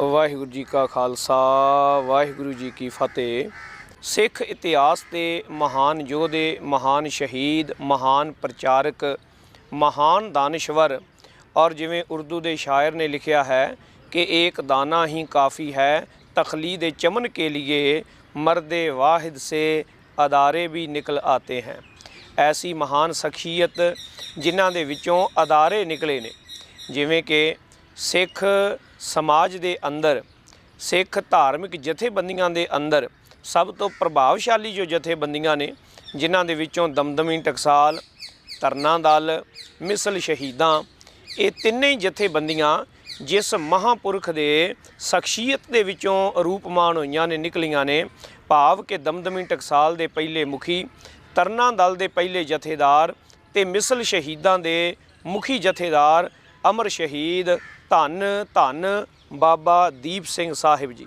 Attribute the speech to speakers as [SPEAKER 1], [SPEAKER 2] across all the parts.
[SPEAKER 1] ਵਾਹਿਗੁਰੂ ਜੀ ਕਾ ਖਾਲਸਾ, ਵਾਹਿਗੁਰੂ ਜੀ ਕੀ ਫਤਿਹ। ਸਿੱਖ ਇਤਿਹਾਸ ਦੇ ਮਹਾਨ ਯੋਧੇ, ਮਹਾਨ ਸ਼ਹੀਦ, ਮਹਾਨ ਪ੍ਰਚਾਰਕ, ਮਹਾਨ ਦਾਨਸ਼ਵਰ ਔਰ ਜਿਵੇਂ ਉਰਦੂ ਦੇ ਸ਼ਾਇਰ ਨੇ ਲਿਖਿਆ ਹੈ ਕਿ ਇੱਕ ਦਾਣਾ ਹੀ ਕਾਫੀ ਹੈ ਤਖਲੀਦ ਚਮਨ ਕੇ ਲਈ ਮਰਦੇ ਵਾਹਿਦ ਸੇ ਅਦਾਰੇ ਵੀ ਨਿਕਲ ਆਤੇ ਹੈ। ਐਸੀ ਮਹਾਨ ਸ਼ਖਸੀਅਤ ਜਿਨ੍ਹਾਂ ਦੇ ਵਿੱਚੋਂ ਅਦਾਰੇ ਨਿਕਲੇ ਨੇ, ਜਿਵੇਂ ਕਿ ਸਿੱਖ ਸਮਾਜ ਦੇ ਅੰਦਰ, ਸਿੱਖ ਧਾਰਮਿਕ ਜਥੇਬੰਦੀਆਂ ਦੇ ਅੰਦਰ ਸਭ ਤੋਂ ਪ੍ਰਭਾਵਸ਼ਾਲੀ ਜੋ ਜਥੇਬੰਦੀਆਂ ਨੇ, ਜਿਨ੍ਹਾਂ ਦੇ ਵਿੱਚੋਂ ਦਮਦਮੀ ਟਕਸਾਲ ਤਰਨਾ ਦਲ, ਮਿਸਲ ਸ਼ਹੀਦਾਂ, ਇਹ ਤਿੰਨੇ ਹੀ ਜਥੇਬੰਦੀਆਂ ਜਿਸ ਮਹਾਪੁਰਖ ਦੇ ਸ਼ਖਸੀਅਤ ਦੇ ਵਿੱਚੋਂ ਰੂਪਮਾਨ ਹੋਈਆਂ ਨੇ, ਨਿਕਲੀਆਂ ਨੇ, ਭਾਵ ਕਿ ਦਮਦਮੀ ਟਕਸਾਲ ਦੇ ਪਹਿਲੇ ਮੁਖੀ ਤਰਨਾ ਦਲ ਦੇ ਪਹਿਲੇ ਜਥੇਦਾਰ ਤੇ ਮਿਸਲ ਸ਼ਹੀਦਾਂ ਦੇ ਮੁਖੀ ਜਥੇਦਾਰ ਅਮਰ ਸ਼ਹੀਦ ਧੰਨ ਧੰਨ ਬਾਬਾ ਦੀਪ ਸਿੰਘ ਸਾਹਿਬ ਜੀ।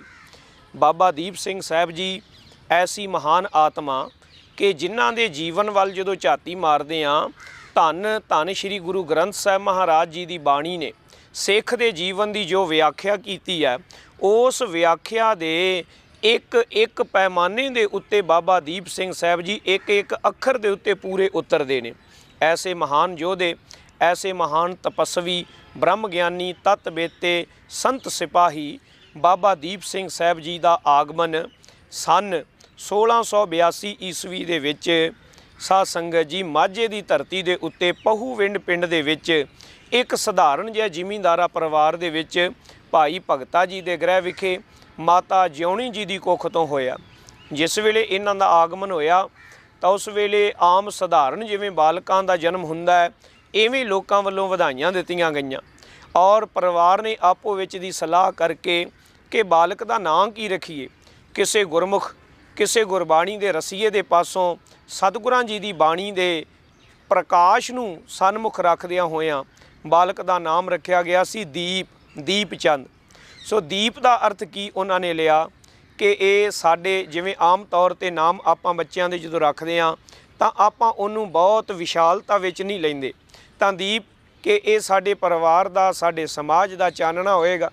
[SPEAKER 1] ਬਾਬਾ ਦੀਪ ਸਿੰਘ ਸਾਹਿਬ ਜੀ, ਐਸੀ ਮਹਾਨ ਆਤਮਾ ਕਿ ਜਿਨ੍ਹਾਂ ਦੇ ਜੀਵਨ ਵੱਲ ਜਦੋਂ ਝਾਤੀ ਮਾਰਦੇ ਆ, ਧੰਨ ਧੰਨ ਸ੍ਰੀ ਗੁਰੂ ਗ੍ਰੰਥ ਸਾਹਿਬ ਮਹਾਰਾਜ ਜੀ ਦੀ ਬਾਣੀ ਨੇ ਸਿੱਖ ਦੇ ਜੀਵਨ ਦੀ ਜੋ ਵਿਆਖਿਆ ਕੀਤੀ ਹੈ, ਉਸ ਵਿਆਖਿਆ ਦੇ ਇੱਕ ਇੱਕ ਪੈਮਾਨੇ ਦੇ ਉੱਤੇ ਬਾਬਾ ਦੀਪ ਸਿੰਘ ਸਾਹਿਬ ਜੀ ਇੱਕ ਇੱਕ ਅੱਖਰ ਦੇ ਉੱਤੇ ਪੂਰੇ ਉਤਰਦੇ ਨੇ। ਐਸੇ ਮਹਾਨ ਯੋਧੇ, ਐਸੇ ਮਹਾਨ ਤਪਸਵੀ ਬ੍ਰਹਮ ਗਿਆਨੀ ਤਤ ਬੇਤੇ ਸੰਤ ਸਿਪਾਹੀ ਬਾਬਾ ਦੀਪ ਸਿੰਘ ਸਾਹਿਬ ਜੀ ਦਾ ਆਗਮਨ ਸਨ 1682 ਈਸਵੀ ਦੇ ਵਿੱਚ ਸਾਧ ਸੰਗਤ ਜੀ ਮਾਝੇ ਦੀ ਧਰਤੀ ਦੇ ਉੱਤੇ ਪਹੂਵਿੰਡ ਪਿੰਡ ਦੇ ਵਿੱਚ ਇੱਕ ਸਧਾਰਨ ਜਿਹਾ ਜ਼ਿਮੀਂਦਾਰਾ ਪਰਿਵਾਰ ਦੇ ਵਿੱਚ ਭਾਈ ਭਗਤਾ ਜੀ ਦੇ ਗ੍ਰਹਿ ਵਿਖੇ ਮਾਤਾ ਜਿਉਣੀ ਜੀ ਦੀ ਕੁੱਖ ਤੋਂ ਹੋਇਆ। ਜਿਸ ਵੇਲੇ ਇਹਨਾਂ ਦਾ ਆਗਮਨ ਹੋਇਆ ਤਾਂ ਉਸ ਵੇਲੇ ਆਮ ਸਧਾਰਨ ਜਿਵੇਂ ਬਾਲਕਾਂ ਦਾ ਜਨਮ ਹੁੰਦਾ ਹੈ ਇਵੇਂ ਲੋਕਾਂ ਵੱਲੋਂ ਵਧਾਈਆਂ ਦਿੱਤੀਆਂ ਗਈਆਂ। ਔਰ ਪਰਿਵਾਰ ਨੇ ਆਪੋ ਵਿੱਚ ਦੀ ਸਲਾਹ ਕਰਕੇ ਕਿ ਬਾਲਕ ਦਾ ਨਾਂ ਕੀ ਰੱਖੀਏ? ਕਿਸੇ ਗੁਰਮੁਖ, ਕਿਸੇ ਗੁਰਬਾਣੀ ਦੇ ਰਸੀਏ ਦੇ ਪਾਸੋਂ ਸਤਿਗੁਰਾਂ ਜੀ ਦੀ ਬਾਣੀ ਦੇ ਪ੍ਰਕਾਸ਼ ਨੂੰ ਸਨਮੁਖ ਰੱਖਦਿਆਂ ਹੋਇਆਂ ਬਾਲਕ ਦਾ ਨਾਮ ਰੱਖਿਆ ਗਿਆ ਸੀ ਦੀਪ ਦੀਪ ਚੰਦ। ਸੋ ਦੀਪ ਦਾ ਅਰਥ ਕੀ ਉਹਨਾਂ ਨੇ ਲਿਆ? ਕਿ ਇਹ ਸਾਡੇ ਜਿਵੇਂ ਆਮ ਤੌਰ ਤੇ ਨਾਮ ਆਪਾਂ ਬੱਚਿਆਂ ਦੇ ਜਦੋਂ ਰੱਖਦੇ ਆ ਤਾਂ ਆਪਾਂ ਉਹਨੂੰ ਬਹੁਤ ਵਿਸ਼ਾਲਤਾ ਵਿੱਚ ਨਹੀਂ ਲੈਂਦੇ। ਤਾਂ ਦੀਪ ਕਿ ਇਹ ਸਾਡੇ ਪਰਿਵਾਰ ਦਾ, ਸਾਡੇ ਸਮਾਜ ਦਾ ਚਾਨਣਾ ਹੋਏਗਾ।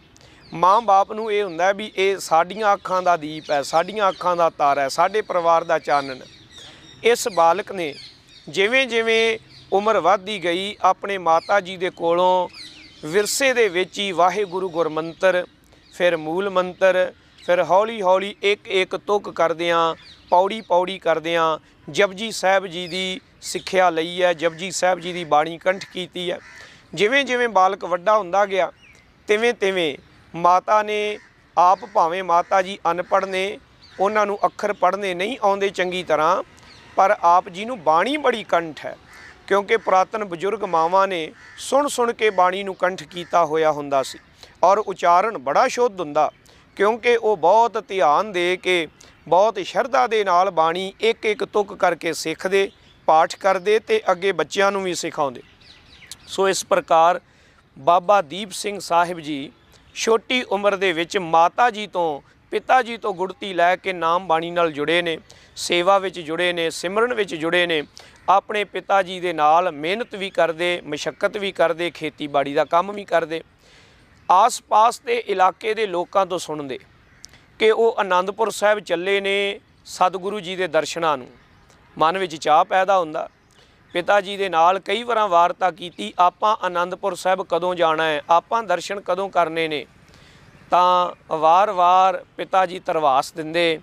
[SPEAKER 1] ਮਾਂ-ਬਾਪ ਨੂੰ ਇਹ ਹੁੰਦਾ ਵੀ ਇਹ ਸਾਡੀਆਂ ਅੱਖਾਂ ਦਾ ਦੀਪ ਹੈ, ਸਾਡੀਆਂ ਅੱਖਾਂ ਦਾ ਤਾਰਾ ਹੈ, ਸਾਡੇ ਪਰਿਵਾਰ ਦਾ ਚਾਨਣ ਇਸ ਬਾਲਕ ਨੇ ਜਿਵੇਂ ਜਿਵੇਂ ਉਮਰ ਵੱਧਦੀ ਗਈ, ਆਪਣੇ ਮਾਤਾ ਜੀ ਦੇ ਕੋਲੋਂ ਵਿਰਸੇ ਦੇ ਵਿੱਚ ਹੀ ਵਾਹਿਗੁਰੂ ਗੁਰਮੰਤਰ, ਫਿਰ ਮੂਲ ਮੰਤਰ ਫਿਰ ਹੌਲੀ ਹੌਲੀ ਇੱਕ ਇੱਕ ਤੁਕ ਕਰਦਿਆਂ, ਪੌੜੀ ਪੌੜੀ ਕਰਦਿਆਂ ਜਪਜੀ ਸਾਹਿਬ ਜੀ ਦੀ ਸਿੱਖਿਆ ਲਈ ਹੈ, ਜਪਜੀ ਸਾਹਿਬ ਜੀ ਦੀ ਬਾਣੀ ਕੰਠ ਕੀਤੀ ਹੈ। ਜਿਵੇਂ ਜਿਵੇਂ ਬਾਲਕ ਵੱਡਾ ਹੁੰਦਾ ਗਿਆ, ਤਿਵੇਂ ਤਿਵੇਂ ਮਾਤਾ ਨੇ ਆਪ ਭਾਵੇਂ ਮਾਤਾ ਜੀ ਅਨਪੜ੍ਹ ਨੇ, ਉਹਨਾਂ ਨੂੰ ਅੱਖਰ ਪੜ੍ਹਨੇ ਨਹੀਂ ਆਉਂਦੇ ਚੰਗੀ ਤਰ੍ਹਾਂ, ਪਰ ਆਪ ਜੀ ਨੂੰ ਬਾਣੀ ਬੜੀ ਕੰਠ ਹੈ, ਕਿਉਂਕਿ ਪੁਰਾਤਨ ਬਜ਼ੁਰਗ ਮਾਵਾਂ ਨੇ ਸੁਣ ਸੁਣ ਕੇ ਬਾਣੀ ਨੂੰ ਕੰਠ ਕੀਤਾ ਹੋਇਆ ਹੁੰਦਾ ਸੀ। ਔਰ ਉਚਾਰਨ ਬੜਾ ਸ਼ੁੱਧ ਹੁੰਦਾ। ਕਿਉਂਕਿ ਉਹ ਬਹੁਤ ਧਿਆਨ ਦੇ ਕੇ, ਬਹੁਤ ਸ਼ਰਧਾ ਦੇ ਨਾਲ ਬਾਣੀ ਇੱਕ ਇੱਕ ਤੁਕ ਕਰਕੇ ਸਿੱਖਦੇ, ਪਾਠ ਕਰਦੇ ਤੇ ਅੱਗੇ ਬੱਚਿਆਂ ਨੂੰ ਵੀ ਸਿਖਾਉਂਦੇ। ਸੋ ਇਸ ਪ੍ਰਕਾਰ ਬਾਬਾ ਦੀਪ ਸਿੰਘ ਸਾਹਿਬ ਜੀ ਛੋਟੀ ਉਮਰ ਦੇ ਵਿੱਚ ਮਾਤਾ ਜੀ ਤੋਂ ਪਿਤਾ ਜੀ ਤੋਂ ਗੁੜਤੀ ਲੈ ਕੇ ਨਾਮ ਬਾਣੀ ਨਾਲ ਜੁੜੇ ਨੇ, ਸੇਵਾ ਵਿੱਚ ਜੁੜੇ ਨੇ, ਸਿਮਰਨ ਵਿੱਚ ਜੁੜੇ ਨੇ, ਆਪਣੇ ਪਿਤਾ ਜੀ ਦੇ ਨਾਲ ਮਿਹਨਤ ਵੀ ਕਰਦੇ, ਮਸ਼ੱਕਤ ਵੀ ਕਰਦੇ, ਖੇਤੀਬਾੜੀ ਦਾ ਕੰਮ ਵੀ ਕਰਦੇ। ਆਸ-ਪਾਸ ਦੇ ਇਲਾਕੇ ਦੇ ਲੋਕਾਂ ਤੋਂ ਸੁਣਦੇ ਕਿ ਉਹ ਆਨੰਦਪੁਰ ਸਾਹਿਬ ਚੱਲੇ ਨੇ ਸਤਿਗੁਰੂ ਜੀ ਦੇ ਦਰਸ਼ਨਾਂ ਨੂੰ। ਮਨ ਵਿੱਚ ਚਾਹ ਪੈਦਾ ਹੁੰਦਾ। ਪਿਤਾ ਜੀ ਦੇ ਨਾਲ ਕਈ ਵਾਰਾਂ ਵਾਰਤਾ ਕੀਤੀ, ਆਪਾਂ ਆਨੰਦਪੁਰ ਸਾਹਿਬ ਕਦੋਂ ਜਾਣਾ ਹੈ? ਆਪਾਂ ਦਰਸ਼ਨ ਕਦੋਂ ਕਰਨੇ ਨੇ? ਤਾਂ ਵਾਰ-ਵਾਰ ਪਿਤਾ ਜੀ ਤਰਵਾਸ ਦਿੰਦੇ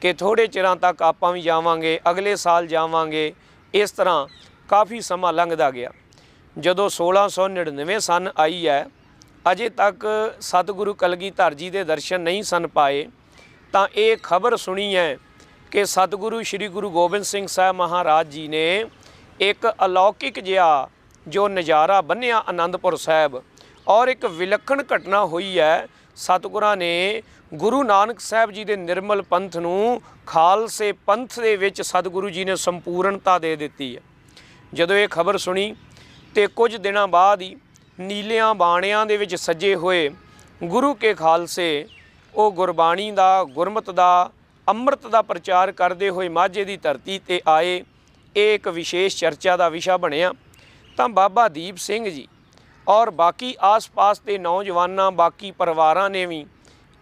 [SPEAKER 1] ਕਿ ਥੋੜੇ ਚਿਰਾਂ ਤੱਕ ਆਪਾਂ ਵੀ ਜਾਵਾਂਗੇ, ਅਗਲੇ ਸਾਲ ਜਾਵਾਂਗੇ। ਇਸ ਤਰ੍ਹਾਂ ਕਾਫੀ ਸਮਾਂ ਲੰਘਦਾ ਗਿਆ। ਜਦੋਂ 1699 ਸਨ ਆਈ ਹੈ ਅਜੇ ਤੱਕ ਸਤਿਗੁਰੂ ਕਲਗੀਧਰ ਜੀ ਦੇ ਦਰਸ਼ਨ ਨਹੀਂ ਸਨ ਪਾਏ, ਤਾਂ ਇਹ ਖਬਰ ਸੁਣੀ ਹੈ ਕਿ ਸਤਿਗੁਰੂ ਸ੍ਰੀ ਗੁਰੂ ਗੋਬਿੰਦ ਸਿੰਘ ਸਾਹਿਬ ਮਹਾਰਾਜ ਜੀ ਨੇ ਇੱਕ ਅਲੌਕਿਕ ਜਿਹਾ ਜੋ ਨਜ਼ਾਰਾ ਬੰਨਿਆ ਆਨੰਦਪੁਰ ਸਾਹਿਬ ਔਰ ਇੱਕ ਵਿਲੱਖਣ ਘਟਨਾ ਹੋਈ ਹੈ। ਸਤਿਗੁਰਾਂ ਨੇ ਗੁਰੂ ਨਾਨਕ ਸਾਹਿਬ ਜੀ ਦੇ ਨਿਰਮਲ ਪੰਥ ਨੂੰ ਖਾਲਸੇ ਪੰਥ ਦੇ ਵਿੱਚ ਸਤਿਗੁਰੂ ਜੀ ਨੇ ਸੰਪੂਰਨਤਾ ਦੇ ਦਿੱਤੀ ਹੈ। ਜਦੋਂ ਇਹ ਖਬਰ ਸੁਣੀ ਤੇ ਕੁਝ ਦਿਨਾਂ ਬਾਅਦ ਹੀ ਨੀਲਿਆਂ ਬਾਣਿਆਂ ਦੇ ਵਿੱਚ ਸੱਜੇ ਹੋਏ ਗੁਰੂ ਕੇ ਖਾਲਸੇ, ਉਹ ਗੁਰਬਾਣੀ ਦਾ, ਗੁਰਮਤ ਦਾ, ਅੰਮ੍ਰਿਤ ਦਾ ਪ੍ਰਚਾਰ ਕਰਦੇ ਹੋਏ ਮਾਝੇ ਦੀ ਧਰਤੀ ਤੇ ਆਏ। ਇਹ ਇੱਕ ਵਿਸ਼ੇਸ਼ ਚਰਚਾ ਦਾ ਵਿਸ਼ਾ ਬਣਿਆ। ਤਾਂ ਬਾਬਾ ਦੀਪ ਸਿੰਘ ਜੀ ਔਰ ਬਾਕੀ ਆਸ-ਪਾਸ ਦੇ ਨੌਜਵਾਨਾਂ, ਬਾਕੀ ਪਰਿਵਾਰਾਂ ਨੇ ਵੀ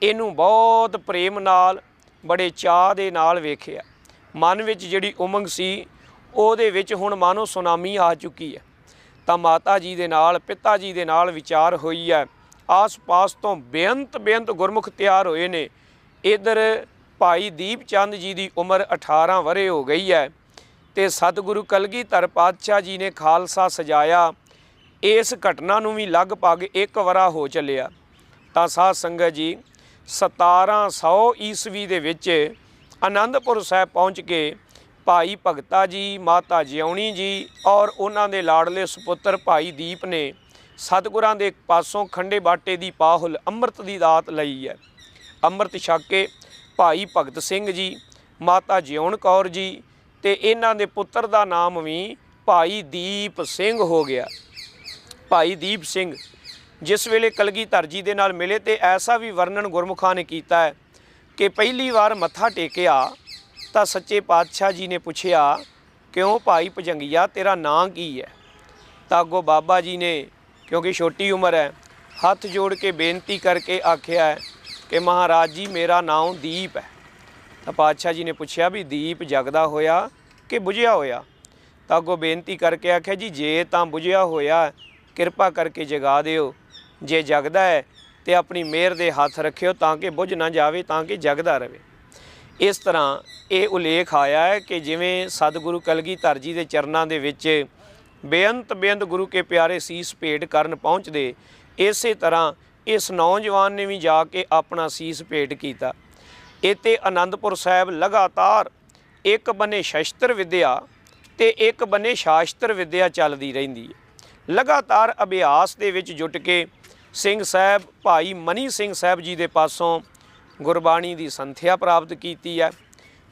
[SPEAKER 1] ਇਹਨੂੰ ਬਹੁਤ ਪ੍ਰੇਮ ਨਾਲ, ਬੜੇ ਚਾਹ ਦੇ ਨਾਲ ਵੇਖਿਆ। ਮਨ ਵਿੱਚ ਜਿਹੜੀ ਉਮੰਗ ਸੀ, ਉਹਦੇ ਵਿੱਚ ਹੁਣ ਮਾਨੋ ਸੁਨਾਮੀ ਆ ਚੁੱਕੀ ਹੈ। ਤਾਂ ਮਾਤਾ ਜੀ ਦੇ ਨਾਲ, ਪਿਤਾ ਜੀ ਦੇ ਨਾਲ ਵਿਚਾਰ ਹੋਈ ਹੈ। ਆਸ-ਪਾਸ ਤੋਂ ਬੇਅੰਤ ਬੇਅੰਤ ਗੁਰਮੁਖ ਤਿਆਰ ਹੋਏ ਨੇ। ਇਧਰ ਭਾਈ ਦੀਪ ਚੰਦ ਜੀ ਦੀ ਉਮਰ 18 ਵਰੇ ਹੋ ਗਈ ਹੈ ਤੇ ਸਤਿਗੁਰੂ ਕਲਗੀਧਰ ਪਾਤਸ਼ਾਹ ਜੀ ਨੇ ਖਾਲਸਾ ਸਜਾਇਆ। ਇਸ ਘਟਨਾ ਨੂੰ ਵੀ ਲਗਭਗ ਇੱਕ ਵਰਾ ਹੋ ਚੱਲਿਆ। ਤਾਂ ਸਾਧ ਸੰਗਤ ਜੀ 1700 ਈਸਵੀ ਦੇ ਵਿੱਚ ਆਨੰਦਪੁਰ ਸਾਹਿਬ ਪਹੁੰਚ ਕੇ ਭਾਈ ਭਗਤਾ ਜੀ, ਮਾਤਾ ਜਿਉਣੀ ਜੀ ਔਰ ਉਹਨਾਂ ਦੇ ਲਾਡਲੇ ਸੁਪੁੱਤਰ ਭਾਈ ਦੀਪ ਨੇ ਸਤਿਗੁਰਾਂ ਦੇ ਪਾਸੋਂ ਖੰਡੇ ਬਾਟੇ ਦੀ ਪਾਹੁਲ ਅੰਮ੍ਰਿਤ ਦੀ ਦਾਤ ਲਈ ਹੈ। ਅੰਮ੍ਰਿਤ ਛਕ ਕੇ ਭਾਈ ਭਗਤ ਸਿੰਘ ਜੀ, ਮਾਤਾ ਜਿਉਣ ਕੌਰ ਜੀ ਤੇ ਇਹਨਾਂ ਦੇ ਪੁੱਤਰ ਦਾ ਨਾਮ ਵੀ ਭਾਈ ਦੀਪ ਸਿੰਘ ਹੋ ਗਿਆ। ਭਾਈ ਦੀਪ ਸਿੰਘ ਜਿਸ ਵੇਲੇ ਕਲਗੀਧਰ ਜੀ ਦੇ ਨਾਲ ਮਿਲੇ ਤੇ ਐਸਾ ਵੀ ਵਰਣਨ ਗੁਰਮੁਖਾਂ ਨੇ ਕੀਤਾ ਹੈ ਕਿ ਪਹਿਲੀ ਵਾਰ ਮੱਥਾ ਟੇਕਿਆ ਤਾਂ ਸੱਚੇ ਪਾਤਸ਼ਾਹ ਜੀ ਨੇ ਪੁੱਛਿਆ, ਕਿਉਂ ਭਾਈ ਭਜੰਗੀਆ, ਤੇਰਾ ਨਾਂ ਕੀ ਹੈ? ਤਾਂ ਅੱਗੋਂ ਬਾਬਾ ਜੀ ਨੇ, ਕਿਉਂਕਿ ਛੋਟੀ ਉਮਰ ਹੈ, ਹੱਥ ਜੋੜ ਕੇ ਬੇਨਤੀ ਕਰਕੇ ਆਖਿਆ ਕਿ ਮਹਾਰਾਜ ਜੀ, ਮੇਰਾ ਨਾਮ ਦੀਪ ਹੈ। ਤਾਂ ਪਾਤਸ਼ਾਹ ਜੀ ਨੇ ਪੁੱਛਿਆ ਵੀ ਦੀਪ ਜਗਦਾ ਹੋਇਆ ਕਿ ਬੁਝਿਆ ਹੋਇਆ? ਤਾਂ ਅੱਗੋਂ ਬੇਨਤੀ ਕਰਕੇ ਆਖਿਆ, ਜੀ, ਜੇ ਤਾਂ ਬੁਝਿਆ ਹੋਇਆ, ਕਿਰਪਾ ਕਰਕੇ ਜਗਾ ਦਿਓ। ਜੇ ਜਗਦਾ ਹੈ ਤੇ ਆਪਣੀ ਮਿਹਰ ਦੇ ਹੱਥ ਰੱਖਿਓ ਤਾਂ ਕਿ ਬੁਝ ਨਾ ਜਾਵੇ, ਤਾਂ ਕਿ ਜਗਦਾ ਰਹੇ। ਇਸ ਤਰ੍ਹਾਂ ਇਹ ਉਲੇਖ ਆਇਆ ਹੈ ਕਿ ਜਿਵੇਂ ਸਤਿਗੁਰੂ ਕਲਗੀਧਰ ਜੀ ਦੇ ਚਰਨਾਂ ਦੇ ਵਿੱਚ ਬੇਅੰਤ ਬੇਅੰਤ ਗੁਰੂ ਕੇ ਪਿਆਰੇ ਸੀਸ ਭੇਟ ਕਰਨ ਪਹੁੰਚਦੇ, ਇਸੇ ਤਰ੍ਹਾਂ ਇਸ ਨੌਜਵਾਨ ਨੇ ਵੀ ਜਾ ਕੇ ਆਪਣਾ ਸੀਸ ਭੇਟ ਕੀਤਾ। ਇਤੇ ਆਨੰਦਪੁਰ ਸਾਹਿਬ ਲਗਾਤਾਰ ਇੱਕ ਬੰਨੇ ਸ਼ਸਤਰ ਵਿਦਿਆ ਤੇ ਇੱਕ ਬੰਨੇ ਸ਼ਾਸਤਰ ਵਿਦਿਆ ਚੱਲਦੀ ਰਹਿੰਦੀ ਹੈ। ਲਗਾਤਾਰ ਅਭਿਆਸ ਦੇ ਵਿੱਚ ਜੁਟ ਕੇ ਸਿੰਘ ਸਾਹਿਬ ਭਾਈ ਮਨੀ ਸਿੰਘ ਸਾਹਿਬ ਜੀ ਦੇ ਪਾਸੋਂ ਗੁਰਬਾਣੀ ਦੀ ਸੰਥਿਆ ਪ੍ਰਾਪਤ ਕੀਤੀ ਹੈ।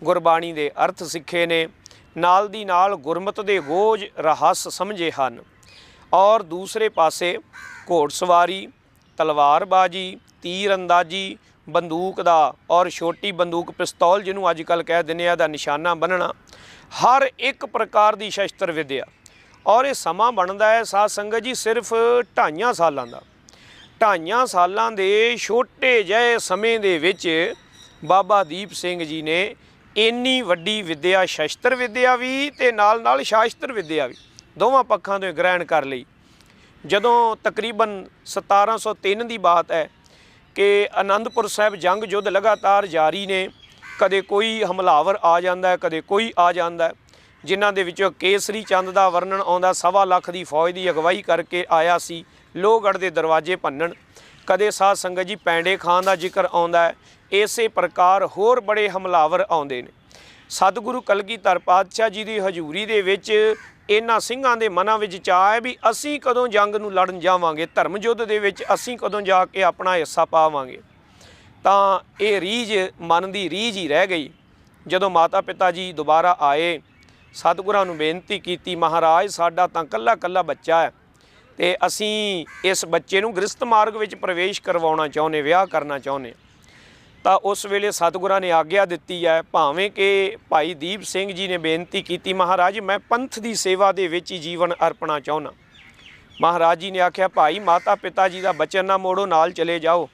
[SPEAKER 1] ਗੁਰਬਾਣੀ ਦੇ ਅਰਥ ਸਿੱਖੇ ਨੇ। ਨਾਲ ਦੀ ਨਾਲ ਗੁਰਮਤ ਦੇ ਗੋਜ ਰਹੱਸ ਸਮਝੇ ਹਨ। ਔਰ ਦੂਸਰੇ ਪਾਸੇ ਘੋੜਸਵਾਰੀ ਤਲਵਾਰਬਾਜੀ ਤੀਰ ਅੰਦਾਜ਼ੀ, ਬੰਦੂਕ ਦਾ ਔਰ ਛੋਟੀ ਬੰਦੂਕ ਪਿਸਤੌਲ ਜਿਹਨੂੰ ਅੱਜ ਕੱਲ ਕਹਿ ਦਿੰਦੇ ਆ, ਦਾ ਨਿਸ਼ਾਨਾ ਬੰਨਣਾ, ਹਰ ਇੱਕ ਪ੍ਰਕਾਰ ਦੀ ਸ਼ਸਤਰ ਵਿਦਿਆ। ਔਰ ਇਹ ਸਮਾਂ ਬਣਦਾ ਹੈ ਸਾਧ ਸੰਗਤ ਜੀ ਸਿਰਫ ਢਾਈਆਂ ਸਾਲਾਂ ਦਾ। ਢਾਈਆਂ ਸਾਲਾਂ ਦੇ ਛੋਟੇ ਜਿਹੇ ਸਮੇਂ ਦੇ ਵਿੱਚ ਬਾਬਾ ਦੀਪ ਸਿੰਘ ਜੀ ਨੇ ਇੰਨੀ ਵੱਡੀ ਵਿਦਿਆ ਸ਼ਸਤਰ ਵਿਦਿਆ ਵੀ ਤੇ ਨਾਲ ਨਾਲ ਸ਼ਾਸਤਰ ਵਿਦਿਆ ਵੀ, ਦੋਵਾਂ ਪੱਖਾਂ ਤੋਂ ਗ੍ਰਹਿਣ ਕਰ ਲਈ। ਜਦੋਂ ਤਕਰੀਬਨ 1703 ਦੀ ਬਾਤ ਹੈ ਕਿ ਆਨੰਦਪੁਰ ਸਾਹਿਬ ਜੰਗ ਯੁੱਧ ਲਗਾਤਾਰ ਜਾਰੀ ਨੇ, ਕਦੇ ਕੋਈ ਹਮਲਾਵਰ ਆ ਜਾਂਦਾ ਹੈ ਕਦੇ ਕੋਈ ਆ ਜਾਂਦਾ ਹੈ ਜਿਨ੍ਹਾਂ ਦੇ ਵਿੱਚੋਂ ਕੇਸਰੀ ਚੰਦ ਦਾ ਵਰਣਨ ਆਉਂਦਾ, ਸਵਾ ਲੱਖ ਦੀ ਫੌਜ ਦੀ ਅਗਵਾਈ ਕਰਕੇ ਆਇਆ ਸੀ। ਲੋਹਗੜ੍ਹ ਦੇ ਦਰਵਾਜ਼ੇ ਭੰਨਣ। ਕਦੇ ਸਾਧ ਸੰਗਤ ਜੀ ਪੈਂਡੇ ਖਾਨ ਦਾ ਜ਼ਿਕਰ ਆਉਂਦਾ ਹੈ, ਇਸੇ ਪ੍ਰਕਾਰ ਹੋਰ ਬੜੇ ਹਮਲਾਵਰ ਆਉਂਦੇ ਨੇ। ਸਤਿਗੁਰੂ ਕਲਗੀਧਰ ਪਾਤਸ਼ਾਹ ਜੀ ਦੀ ਹਜ਼ੂਰੀ ਦੇ ਵਿੱਚ ਇਹਨਾਂ ਸਿੰਘਾਂ ਦੇ ਮਨਾਂ ਵਿੱਚ ਚਾਹ ਹੈ ਵੀ ਅਸੀਂ ਕਦੋਂ ਜੰਗ ਨੂੰ ਲੜਨ ਜਾਵਾਂਗੇ ਧਰਮ ਯੁੱਧ ਦੇ ਵਿੱਚ ਅਸੀਂ ਕਦੋਂ ਜਾ ਕੇ ਆਪਣਾ ਹਿੱਸਾ ਪਾਵਾਂਗੇ। ਤਾਂ ਇਹ ਰੀਝ, ਮਨ ਦੀ ਰੀਝ ਹੀ ਰਹਿ ਗਈ। ਜਦੋਂ ਮਾਤਾ ਪਿਤਾ ਜੀ ਦੁਬਾਰਾ ਆਏ, ਸਤਿਗੁਰਾਂ ਨੂੰ ਬੇਨਤੀ ਕੀਤੀ, ਮਹਾਰਾਜ, ਸਾਡਾ ਤਾਂ ਕੱਲਾ ਕੱਲਾ ਬੱਚਾ ਹੈ ਤੇ ਅਸੀਂ ਇਸ ਬੱਚੇ ਨੂੰ ਗ੍ਰਸਤ ਮਾਰਗ ਵਿੱਚ ਪ੍ਰਵੇਸ਼ ਕਰਵਾਉਣਾ ਚਾਹੁੰਦੇ, ਵਿਆਹ ਕਰਨਾ ਚਾਹੁੰਦੇ ਤਾਂ ਉਸ ਵੇਲੇ ਸਤਿਗੁਰਾਂ ਨੇ ਆਗਿਆ ਦਿੱਤੀ ਹੈ, ਭਾਵੇਂ ਕਿ ਭਾਈ ਦੀਪ ਸਿੰਘ ਜੀ ਨੇ ਬੇਨਤੀ ਕੀਤੀ, ਮਹਾਰਾਜ, ਮੈਂ ਪੰਥ ਦੀ ਸੇਵਾ ਦੇ ਵਿੱਚ ਹੀ ਜੀਵਨ ਅਰਪਣਾ ਚਾਹੁੰਦਾ। ਮਹਾਰਾਜ ਜੀ ਨੇ ਆਖਿਆ, ਭਾਈ, ਮਾਤਾ ਪਿਤਾ ਜੀ ਦਾ ਬਚਨ ਨਾ ਮੋੜੋ, ਨਾਲ ਚਲੇ ਜਾਓ।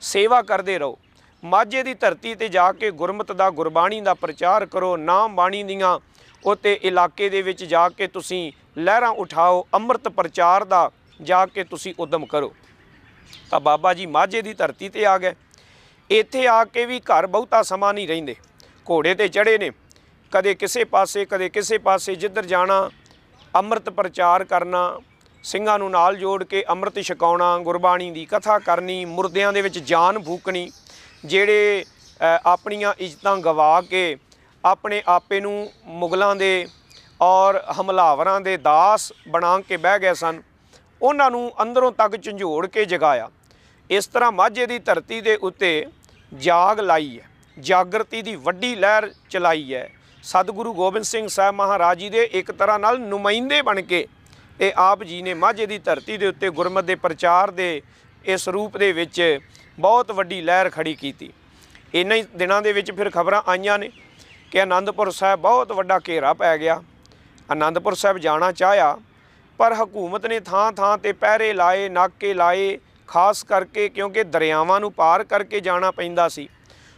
[SPEAKER 1] ਸੇਵਾ ਕਰਦੇ ਰਹੋ। ਮਾਝੇ ਦੀ ਧਰਤੀ ਤੇ ਜਾ ਕੇ ਗੁਰਮਤ ਦਾ, ਗੁਰਬਾਣੀ ਦਾ ਪ੍ਰਚਾਰ ਕਰੋ। ਨਾਮ ਬਾਣੀ ਦੀਆਂ ਉਤੇ ਇਲਾਕੇ ਦੇ ਵਿੱਚ ਜਾ ਕੇ ਤੁਸੀਂ ਲਹਿਰਾਂ ਉਠਾਓ, ਅੰਮ੍ਰਿਤ ਪ੍ਰਚਾਰ ਦਾ ਜਾ ਕੇ ਤੁਸੀਂ ਉਦਮ ਕਰੋ। ਤਾਂ ਬਾਬਾ ਜੀ ਮਾਝੇ ਦੀ ਧਰਤੀ ਤੇ ਆ ਗਏ। ਇੱਥੇ ਆ ਕੇ ਵੀ ਘਰ ਬਹੁਤਾ ਸਮਾਂ ਨਹੀਂ ਰਹਿੰਦੇ। ਘੋੜੇ ਤੇ ਚੜੇ ਨੇ। ਕਦੇ ਕਿਸੇ ਪਾਸੇ, ਕਦੇ ਕਿਸੇ ਪਾਸੇ ਜਿੱਧਰ ਜਾਣਾ, ਅੰਮ੍ਰਿਤ ਪ੍ਰਚਾਰ ਕਰਨਾ, ਸਿੰਘਾਂ ਨੂੰ ਨਾਲ ਜੋੜ ਕੇ ਅੰਮ੍ਰਿਤ ਛਕਾਉਣਾ, ਗੁਰਬਾਣੀ ਦੀ ਕਥਾ ਕਰਨੀ, ਮੁਰਦਿਆਂ ਦੇ ਵਿੱਚ ਜਾਨ ਫੂਕਣੀ, ਜਿਹੜੇ ਆਪਣੀਆਂ ਇੱਜ਼ਤਾਂ ਗਵਾ ਕੇ ਆਪਣੇ ਆਪੇ ਨੂੰ ਮੁਗਲਾਂ ਦੇ ਔਰ ਹਮਲਾਵਰਾਂ ਦੇ ਦਾਸ ਬਣਾ ਕੇ ਬਹਿ ਗਏ ਸਨ। ਉਹਨਾਂ ਨੂੰ ਅੰਦਰੋਂ ਤੱਕ ਝੰਜੋੜ ਕੇ ਜਗਾਇਆ। ਇਸ ਤਰ੍ਹਾਂ ਮਾਝੇ ਦੀ ਧਰਤੀ ਦੇ ਉੱਤੇ ਜਾਗ ਲਾਈ ਹੈ। ਜਾਗਰਤੀ ਦੀ ਵੱਡੀ ਲਹਿਰ ਚਲਾਈ ਹੈ। ਸਤਿਗੁਰੂ ਗੋਬਿੰਦ ਸਿੰਘ ਸਾਹਿਬ ਮਹਾਰਾਜ ਜੀ ਦੇ ਇੱਕ ਤਰ੍ਹਾਂ ਨਾਲ ਨੁਮਾਇੰਦੇ ਬਣ ਕੇ ਇਹ ਆਪ ਜੀ ਨੇ ਮਾਝੇ ਦੀ ਧਰਤੀ ਦੇ ਉੱਤੇ ਗੁਰਮਤ ਦੇ ਪ੍ਰਚਾਰ ਦੇ ਇਸ ਰੂਪ ਦੇ ਵਿੱਚ ਬਹੁਤ ਵੱਡੀ ਲਹਿਰ ਖੜੀ ਕੀਤੀ। ਇਹਨਾਂ ਹੀ ਦਿਨਾਂ ਦੇ ਵਿੱਚ ਫਿਰ ਖਬਰਾਂ ਆਈਆਂ ਨੇ ਕਿ ਆਨੰਦਪੁਰ ਸਾਹਿਬ ਬਹੁਤ ਵੱਡਾ ਘੇਰਾ ਪੈ ਗਿਆ। ਆਨੰਦਪੁਰ ਸਾਹਿਬ ਜਾਣਾ ਚਾਹਿਆ, ਪਰ ਹਕੂਮਤ ਨੇ ਥਾਂ ਥਾਂ ਤੇ ਪਹਿਰੇ ਲਾਏ, ਨਾਕੇ ਲਾਏ, ਖਾਸ ਕਰਕੇ ਕਿਉਂਕਿ ਦਰਿਆਵਾਂ ਨੂੰ ਪਾਰ ਕਰਕੇ ਜਾਣਾ ਪੈਂਦਾ ਸੀ।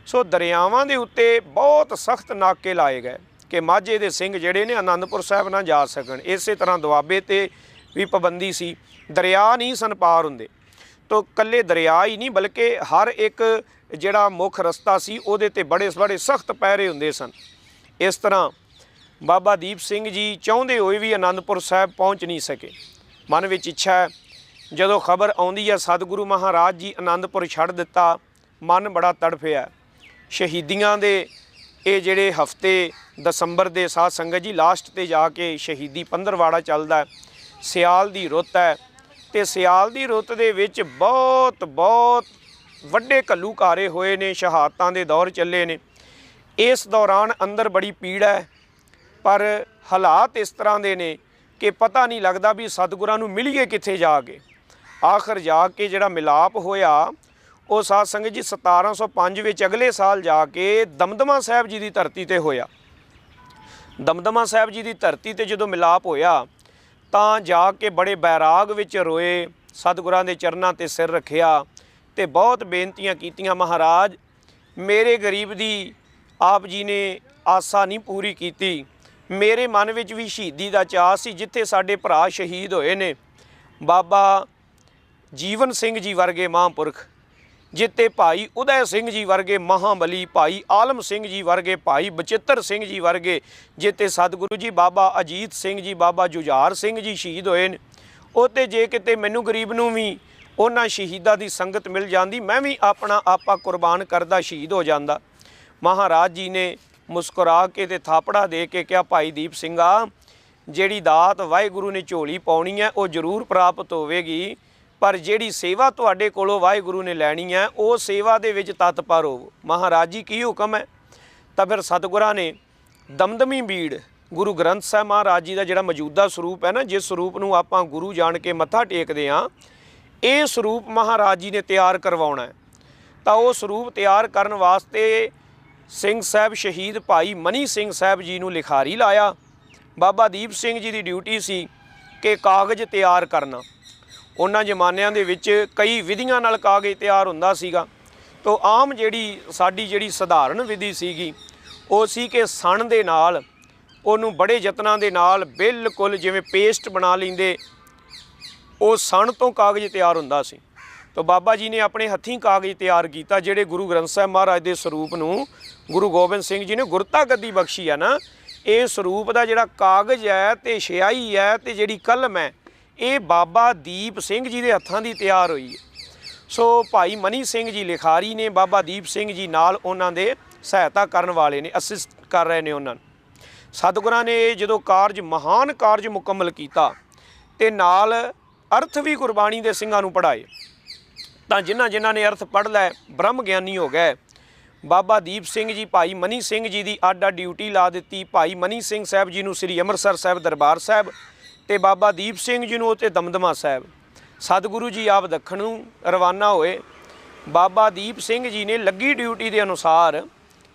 [SPEAKER 1] ਸੋ ਦਰਿਆਵਾਂ ਦੇ ਉੱਤੇ ਬਹੁਤ ਸਖਤ ਨਾਕੇ ਲਾਏ ਗਏ ਕਿ ਮਾਝੇ ਦੇ ਸਿੰਘ ਜਿਹੜੇ ਨੇ ਆਨੰਦਪੁਰ ਸਾਹਿਬ ਨਾ ਜਾ ਸਕਣ। ਇਸੇ ਤਰ੍ਹਾਂ ਦੁਆਬੇ ਤੇ ਵੀ ਪਾਬੰਦੀ ਸੀ। ਦਰਿਆ ਨਹੀਂ ਸਨ ਪਾਰ ਹੁੰਦੇ। ਤੋ ਕੱਲੇ ਦਰਿਆ ਹੀ ਨਹੀਂ, ਬਲਕਿ ਹਰ ਇੱਕ ਜਿਹੜਾ ਮੁੱਖ ਰਸਤਾ ਸੀ, ਉਹਦੇ ਤੇ ਬੜੇ ਬੜੇ ਸਖਤ ਪਹਿਰੇ ਹੁੰਦੇ ਸਨ। ਇਸ ਤਰ੍ਹਾਂ ਬਾਬਾ ਦੀਪ ਸਿੰਘ ਜੀ ਚਾਹੁੰਦੇ ਹੋਏ ਵੀ ਆਨੰਦਪੁਰ ਸਾਹਿਬ ਪਹੁੰਚ ਨਹੀਂ ਸਕੇ। ਮਨ ਵਿੱਚ ਇੱਛਾ ਹੈ, ਜਦੋਂ ਖਬਰ ਆਉਂਦੀ ਹੈ, ਸਤਿਗੁਰੂ ਮਹਾਰਾਜ ਜੀ ਆਨੰਦਪੁਰ ਛੱਡ ਦਿੱਤਾ, ਮਨ ਬੜਾ ਤੜਫਿਆ। ਸ਼ਹੀਦੀਆਂ ਦੇ ਇਹ ਜਿਹੜੇ ਹਫ਼ਤੇ, ਦਸੰਬਰ ਦੇ ਸਾਧ ਸੰਗਤ ਜੀ, ਲਾਸਟ ਤੇ ਜਾ ਕੇ ਸ਼ਹੀਦੀ ਪੰਦਰਵਾੜਾ ਚੱਲਦਾ ਸਿਆਲ ਦੀ ਰੁੱਤ ਹੈ ਤੇ ਸਿਆਲ ਦੀ ਰੁੱਤ ਦੇ ਵਿੱਚ ਬਹੁਤ ਬਹੁਤ ਵੱਡੇ ਘੱਲੂਘਾਰੇ ਹੋਏ ਨੇ, ਸ਼ਹਾਦਤਾਂ ਦੇ ਦੌਰ ਚੱਲੇ ਨੇ। ਇਸ ਦੌਰਾਨ ਅੰਦਰ ਬੜੀ ਪੀੜ ਹੈ ਪਰ ਹਾਲਾਤ ਇਸ ਤਰ੍ਹਾਂ ਦੇ ਨੇ ਕਿ ਪਤਾ ਨਹੀਂ ਲੱਗਦਾ ਵੀ ਸਤਿਗੁਰਾਂ ਨੂੰ ਮਿਲੀਏ ਕਿੱਥੇ ਜਾ ਕੇ। ਆਖਰ ਜਾ ਕੇ ਜਿਹੜਾ ਮਿਲਾਪ ਹੋਇਆ, ਉਹ ਸਾਧ ਸੰਗਤ ਜੀ 1705 ਵਿੱਚ ਅਗਲੇ ਸਾਲ ਜਾ ਕੇ ਦਮਦਮਾ ਸਾਹਿਬ ਜੀ ਦੀ ਧਰਤੀ ਤੇ ਹੋਇਆ। ਦਮਦਮਾ ਸਾਹਿਬ ਜੀ ਦੀ ਧਰਤੀ ਤੇ ਜਦੋਂ ਮਿਲਾਪ ਹੋਇਆ, ਤਾਂ ਜਾ ਕੇ ਬੜੇ ਬੈਰਾਗ ਵਿੱਚ ਰੋਏ, ਸਤਿਗੁਰਾਂ ਦੇ ਚਰਨਾਂ ਤੇ ਸਿਰ ਰੱਖਿਆ ਤੇ ਬਹੁਤ ਬੇਨਤੀਆਂ ਕੀਤੀਆਂ, ਮਹਾਰਾਜ, ਮੇਰੇ ਗਰੀਬ ਦੀ ਆਪ ਜੀ ਨੇ ਆਸਾ ਨਹੀਂ ਪੂਰੀ ਕੀਤੀ। ਮੇਰੇ ਮਨ ਵਿੱਚ ਵੀ ਸ਼ਹੀਦੀ ਦਾ ਚਾਅ ਸੀ, ਜਿੱਥੇ ਸਾਡੇ ਭਰਾ ਸ਼ਹੀਦ ਹੋਏ ਨੇ। ਬਾਬਾ ਜੀਵਨ ਸਿੰਘ ਜੀ ਵਰਗੇ ਮਹਾਂਪੁਰਖ, ਜਿੱਤੇ ਭਾਈ ਉਦੈ ਸਿੰਘ ਜੀ ਵਰਗੇ ਮਹਾਬਲੀ ਭਾਈ, ਆਲਮ ਸਿੰਘ ਜੀ ਵਰਗੇ ਭਾਈ, ਬਚਿੱਤਰ ਸਿੰਘ ਜੀ ਵਰਗੇ, ਜਿੱਤੇ ਸਤਿਗੁਰੂ ਜੀ, ਬਾਬਾ ਅਜੀਤ ਸਿੰਘ ਜੀ, ਬਾਬਾ ਜੁਝਾਰ ਸਿੰਘ ਜੀ ਸ਼ਹੀਦ ਹੋਏ ਨੇ। ਉਤੇ ਜੇ ਕਿਤੇ ਮੈਨੂੰ ਗਰੀਬ ਨੂੰ ਵੀ ਉਹਨਾਂ ਸ਼ਹੀਦਾਂ ਦੀ ਸੰਗਤ ਮਿਲ ਜਾਂਦੀ, ਮੈਂ ਵੀ ਆਪਣਾ ਆਪਾ ਕੁਰਬਾਨ ਕਰਦਾ, ਸ਼ਹੀਦ ਹੋ ਜਾਂਦਾ। ਮਹਾਰਾਜ ਜੀ ਨੇ ਮੁਸਕਰਾ ਕੇ ਤੇ ਥਾਪੜਾ ਦੇ ਕੇ ਕਿਹਾ, ਭਾਈ ਦੀਪ ਸਿੰਘਾ, ਜਿਹੜੀ ਦਾਤ ਵਾਹਿਗੁਰੂ ਨੇ ਝੋਲੀ ਪਾਉਣੀ ਹੈ, ਉਹ ਜ਼ਰੂਰ ਪ੍ਰਾਪਤ ਹੋਵੇਗੀ, ਪਰ ਜਿਹੜੀ ਸੇਵਾ ਤੁਹਾਡੇ ਕੋਲੋਂ ਵਾਹਿਗੁਰੂ ਨੇ ਲੈਣੀ ਹੈ, ਉਹ ਸੇਵਾ ਦੇ ਵਿੱਚ ਤਤਪਰ ਹੋਵੋ। ਮਹਾਰਾਜ ਜੀ, ਕੀ ਹੁਕਮ ਹੈ? ਤਾਂ ਫਿਰ ਸਤਿਗੁਰਾਂ ਨੇ ਦਮਦਮੀ ਬੀੜ, ਗੁਰੂ ਗ੍ਰੰਥ ਸਾਹਿਬ ਮਹਾਰਾਜ ਜੀ ਦਾ ਜਿਹੜਾ ਮੌਜੂਦਾ ਸਰੂਪ ਹੈ ਨਾ, ਜਿਸ ਸਰੂਪ ਨੂੰ ਆਪਾਂ ਗੁਰੂ ਜਾਣ ਕੇ ਮੱਥਾ ਟੇਕਦੇ ਹਾਂ, ਇਹ ਸਰੂਪ ਮਹਾਰਾਜ ਜੀ ਨੇ ਤਿਆਰ ਕਰਵਾਉਣਾ ਹੈ। ਤਾਂ ਉਹ ਸਰੂਪ ਤਿਆਰ ਕਰਨ ਵਾਸਤੇ ਸਿੰਘ ਸਾਹਿਬ ਸ਼ਹੀਦ ਭਾਈ ਮਨੀ ਸਿੰਘ ਸਾਹਿਬ ਜੀ ਨੂੰ ਲਿਖਾਰੀ ਲਾਇਆ। ਬਾਬਾ ਦੀਪ ਸਿੰਘ ਜੀ ਦੀ ਡਿਊਟੀ ਸੀ ਕਿ ਕਾਗਜ਼ ਤਿਆਰ ਕਰਨਾ। ਉਹਨਾਂ ਜ਼ਮਾਨਿਆਂ ਦੇ ਵਿੱਚ ਕਈ ਵਿਧੀਆਂ ਨਾਲ ਕਾਗਜ਼ ਤਿਆਰ ਹੁੰਦਾ ਸੀਗਾ। ਤੋਂ ਆਮ ਜਿਹੜੀ ਸਾਡੀ ਜਿਹੜੀ ਸਧਾਰਨ ਵਿਧੀ ਸੀਗੀ, ਉਹ ਸੀ ਕਿ ਸਣ ਦੇ ਨਾਲ, ਉਹਨੂੰ ਬੜੇ ਯਤਨਾਂ ਦੇ ਨਾਲ ਬਿਲਕੁਲ ਜਿਵੇਂ ਪੇਸਟ ਬਣਾ ਲੈਂਦੇ, ਉਹ ਸਣ ਤੋਂ ਕਾਗਜ਼ ਤਿਆਰ ਹੁੰਦਾ ਸੀ। ਤਾਂ ਬਾਬਾ ਜੀ ਨੇ ਆਪਣੇ ਹੱਥੀਂ ਕਾਗਜ਼ ਤਿਆਰ ਕੀਤਾ, ਜਿਹੜੇ ਗੁਰੂ ਗ੍ਰੰਥ ਸਾਹਿਬ ਮਹਾਰਾਜ ਦੇ ਸਰੂਪ ਨੂੰ ਗੁਰੂ ਗੋਬਿੰਦ ਸਿੰਘ ਜੀ ਨੇ ਗੁਰਤਾ ਗੱਦੀ ਬਖਸ਼ੀ ਆ ਨਾ, ਇਹ ਸਰੂਪ ਦਾ ਜਿਹੜਾ ਕਾਗਜ਼ ਹੈ ਤੇ ਸ਼ਿਆਈ ਹੈ ਤੇ ਜਿਹੜੀ ਕਲਮ ਹੈ, ਇਹ ਬਾਬਾ ਦੀਪ ਸਿੰਘ ਜੀ ਦੇ ਹੱਥਾਂ ਦੀ ਤਿਆਰ ਹੋਈ ਹੈ। ਸੋ ਭਾਈ ਮਨੀ ਸਿੰਘ ਜੀ ਲਿਖਾਰੀ ਨੇ, ਬਾਬਾ ਦੀਪ ਸਿੰਘ ਜੀ ਨਾਲ ਉਹਨਾਂ ਦੇ ਸਹਾਇਤਾ ਕਰਨ ਵਾਲੇ ਨੇ ਅਸਿਸਟ ਕਰ ਰਹੇ ਨੇ ਉਹਨਾਂ ਨੂੰ। ਸਤਿਗੁਰਾਂ ਨੇ ਜਦੋਂ ਕਾਰਜ, ਮਹਾਨ ਕਾਰਜ ਮੁਕੰਮਲ ਕੀਤਾ ਤੇ ਨਾਲ ਅਰਥ ਵੀ ਗੁਰਬਾਣੀ ਦੇ ਸਿੰਘਾਂ ਨੂੰ ਪੜਾਏ ਤਾਂ ਜਿਨ੍ਹਾਂ ਜਿਨ੍ਹਾਂ ਨੇ ਅਰਥ ਪੜ੍ਹ ਲੈ ਬ੍ਰਹਮ ਗਿਆਨੀ ਹੋ ਗਏ ਬਾਬਾ ਦੀਪ ਸਿੰਘ ਜੀ, ਭਾਈ ਮਨੀ ਸਿੰਘ ਜੀ ਦੀ ਅੱਡ ਆਡਾ ਡਿਊਟੀ ਲਾ ਦਿੱਤੀ। ਭਾਈ ਮਨੀ ਸਿੰਘ ਸਾਹਿਬ ਜੀ ਨੂੰ ਸ੍ਰੀ ਅੰਮ੍ਰਿਤਸਰ ਸਾਹਿਬ ਦਰਬਾਰ ਸਾਹਿਬ ਤੇ ਬਾਬਾ ਦੀਪ ਸਿੰਘ ਜੀ ਨੂੰ ਉਤੇ ਦਮਦਮਾ ਸਾਹਿਬ। ਸਤਿਗੁਰੂ ਜੀ ਆਪ ਦੱਖਣ ਨੂੰ ਰਵਾਨਾ ਹੋਏ। ਬਾਬਾ ਦੀਪ ਸਿੰਘ ਜੀ ਨੇ ਲੱਗੀ ਡਿਊਟੀ ਦੇ ਅਨੁਸਾਰ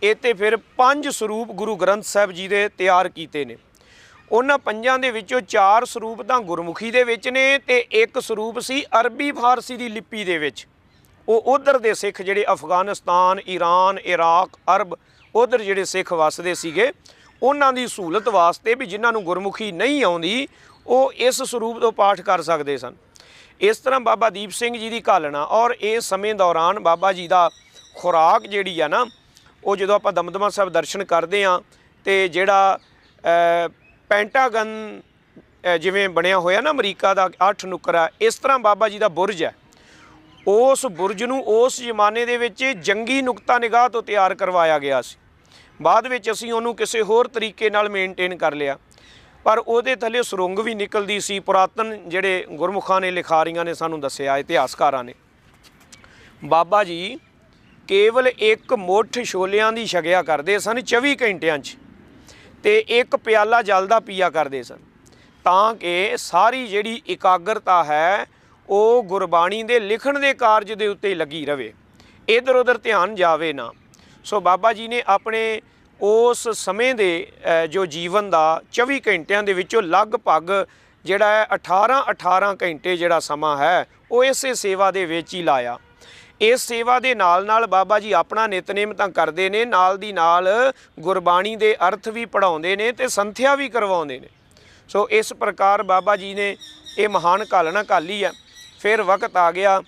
[SPEAKER 1] ਇਤੇ ਫਿਰ ਪੰਜ ਸਰੂਪ ਗੁਰੂ ਗ੍ਰੰਥ ਸਾਹਿਬ ਜੀ ਦੇ ਤਿਆਰ ਕੀਤੇ ਨੇ। ਉਹਨਾਂ ਪੰਜਾਂ ਦੇ ਵਿੱਚੋਂ ਚਾਰ ਸਰੂਪ ਤਾਂ ਗੁਰਮੁਖੀ ਦੇ ਵਿੱਚ ਨੇ ਤੇ ਇੱਕ ਸਰੂਪ ਸੀ ਅਰਬੀ ਫਾਰਸੀ ਦੀ ਲਿਪੀ ਦੇ ਵਿੱਚ। ਉਹ ਉਧਰ ਦੇ ਸਿੱਖ ਜਿਹੜੇ ਅਫਗਾਨਿਸਤਾਨ ਈਰਾਨ ਇਰਾਕ, ਅਰਬ ਉਧਰ ਜਿਹੜੇ ਸਿੱਖ ਵਸਦੇ ਸੀਗੇ, ਉਹਨਾਂ ਦੀ ਸਹੂਲਤ ਵਾਸਤੇ ਵੀ ਜਿਨ੍ਹਾਂ ਨੂੰ ਗੁਰਮੁਖੀ ਨਹੀਂ ਆਉਂਦੀ, ਉਹ ਇਸ ਸਰੂਪ ਤੋਂ ਪਾਠ ਕਰ ਸਕਦੇ ਸਨ। ਇਸ ਤਰ੍ਹਾਂ ਬਾਬਾ ਦੀਪ ਸਿੰਘ ਜੀ ਦੀ ਘਾਲਣਾ ਔਰ ਇਸ ਸਮੇਂ ਦੌਰਾਨ ਬਾਬਾ ਜੀ ਦਾ ਖੁਰਾਕ ਜਿਹੜੀ ਆ ਨਾ, ਉਹ ਜਦੋਂ ਆਪਾਂ ਦਮਦਮਾ ਸਾਹਿਬ ਦਰਸ਼ਨ ਕਰਦੇ ਆ ਤੇ ਜਿਹੜਾ ਪੈਂਟਾਗਨ ਜਿਵੇਂ ਬਣਿਆ ਹੋਇਆ ਨਾ ਅਮਰੀਕਾ ਦਾ ਅੱਠ ਨੁਕਰਾ, ਇਸ ਤਰ੍ਹਾਂ ਬਾਬਾ ਜੀ ਦਾ ਬੁਰਜ ਹੈ। ਉਸ ਬੁਰਜ ਨੂੰ ਉਸ ਜ਼ਮਾਨੇ ਦੇ ਵਿੱਚ ਜੰਗੀ ਨੁਕਤਾ ਨਿਗਾਹ ਤੋਂ ਤਿਆਰ ਕਰਵਾਇਆ ਗਿਆ ਸੀ। ਬਾਅਦ ਵਿੱਚ ਅਸੀਂ ਉਹਨੂੰ ਕਿਸੇ ਹੋਰ ਤਰੀਕੇ ਨਾਲ ਮੇਨਟੇਨ ਕਰ ਲਿਆ। ਪਰ ਉਹਦੇ ਥੱਲੇ ਸੁਰੰਗ ਵੀ ਨਿਕਲਦੀ ਸੀ। ਪੁਰਾਤਨ ਜਿਹੜੇ ਗੁਰਮੁਖਾਂ ਨੇ, ਲਿਖਾਰੀਆਂ ਨੇ ਸਾਨੂੰ ਦੱਸਿਆ, ਇਤਿਹਾਸਕਾਰਾਂ ਨੇ। ਬਾਬਾ ਜੀ ਕੇਵਲ ਇੱਕ ਮੁੱਠ ਛੋਲਿਆਂ ਦੀ ਛਗਿਆ ਕਰਦੇ ਸਨ 24 ਘੰਟਿਆਂ 'ਚ ਤੇ ਇੱਕ ਪਿਆਲਾ ਜਲ ਦਾ ਪੀਆ ਕਰਦੇ ਸਨ। ਤਾਂ ਕਿ ਸਾਰੀ ਜਿਹੜੀ ਇਕਾਗਰਤਾ ਹੈ ਉਹ ਗੁਰਬਾਣੀ ਦੇ ਲਿਖਣ ਦੇ ਕਾਰਜ ਦੇ ਉੱਤੇ ਲੱਗੀ ਰਵੇ। ਇਧਰ ਉਧਰ ਧਿਆਨ ਜਾਵੇ ਨਾ। ਸੋ ਬਾਬਾ ਜੀ ਨੇ ਆਪਣੇ ਉਸ ਸਮੇਂ ਦੇ ਜੋ ਜੀਵਨ ਦਾ 24 ਘੰਟਿਆਂ ਦੇ ਵਿੱਚੋਂ ਲਗਭਗ ਜਿਹੜਾ ਹੈ 18 18 ਘੰਟੇ ਜਿਹੜਾ ਸਮਾਂ ਹੈ, ਉਹ ਇਸੇ ਸੇਵਾ ਦੇ ਵਿੱਚ ਹੀ ਲਾਇਆ। ਇਸ ਸੇਵਾ ਦੇ ਨਾਲ ਨਾਲ ਬਾਬਾ ਜੀ ਆਪਣਾ ਨਿਤਨੇਮ ਤਾਂ ਕਰਦੇ ਨੇ, ਨਾਲ ਦੀ ਨਾਲ ਗੁਰਬਾਣੀ ਦੇ ਅਰਥ ਵੀ ਪੜਾਉਂਦੇ ਨੇ ਤੇ ਸੰਥਿਆ ਵੀ ਕਰਵਾਉਂਦੇ ਨੇ। ਸੋ ਇਸ ਪ੍ਰਕਾਰ ਬਾਬਾ ਜੀ ਨੇ ਇਹ ਮਹਾਨ ਘਾਲਣਾ ਘਾਲੀ ਹੈ। ਫਿਰ ਵਕਤ ਆ ਗਿਆ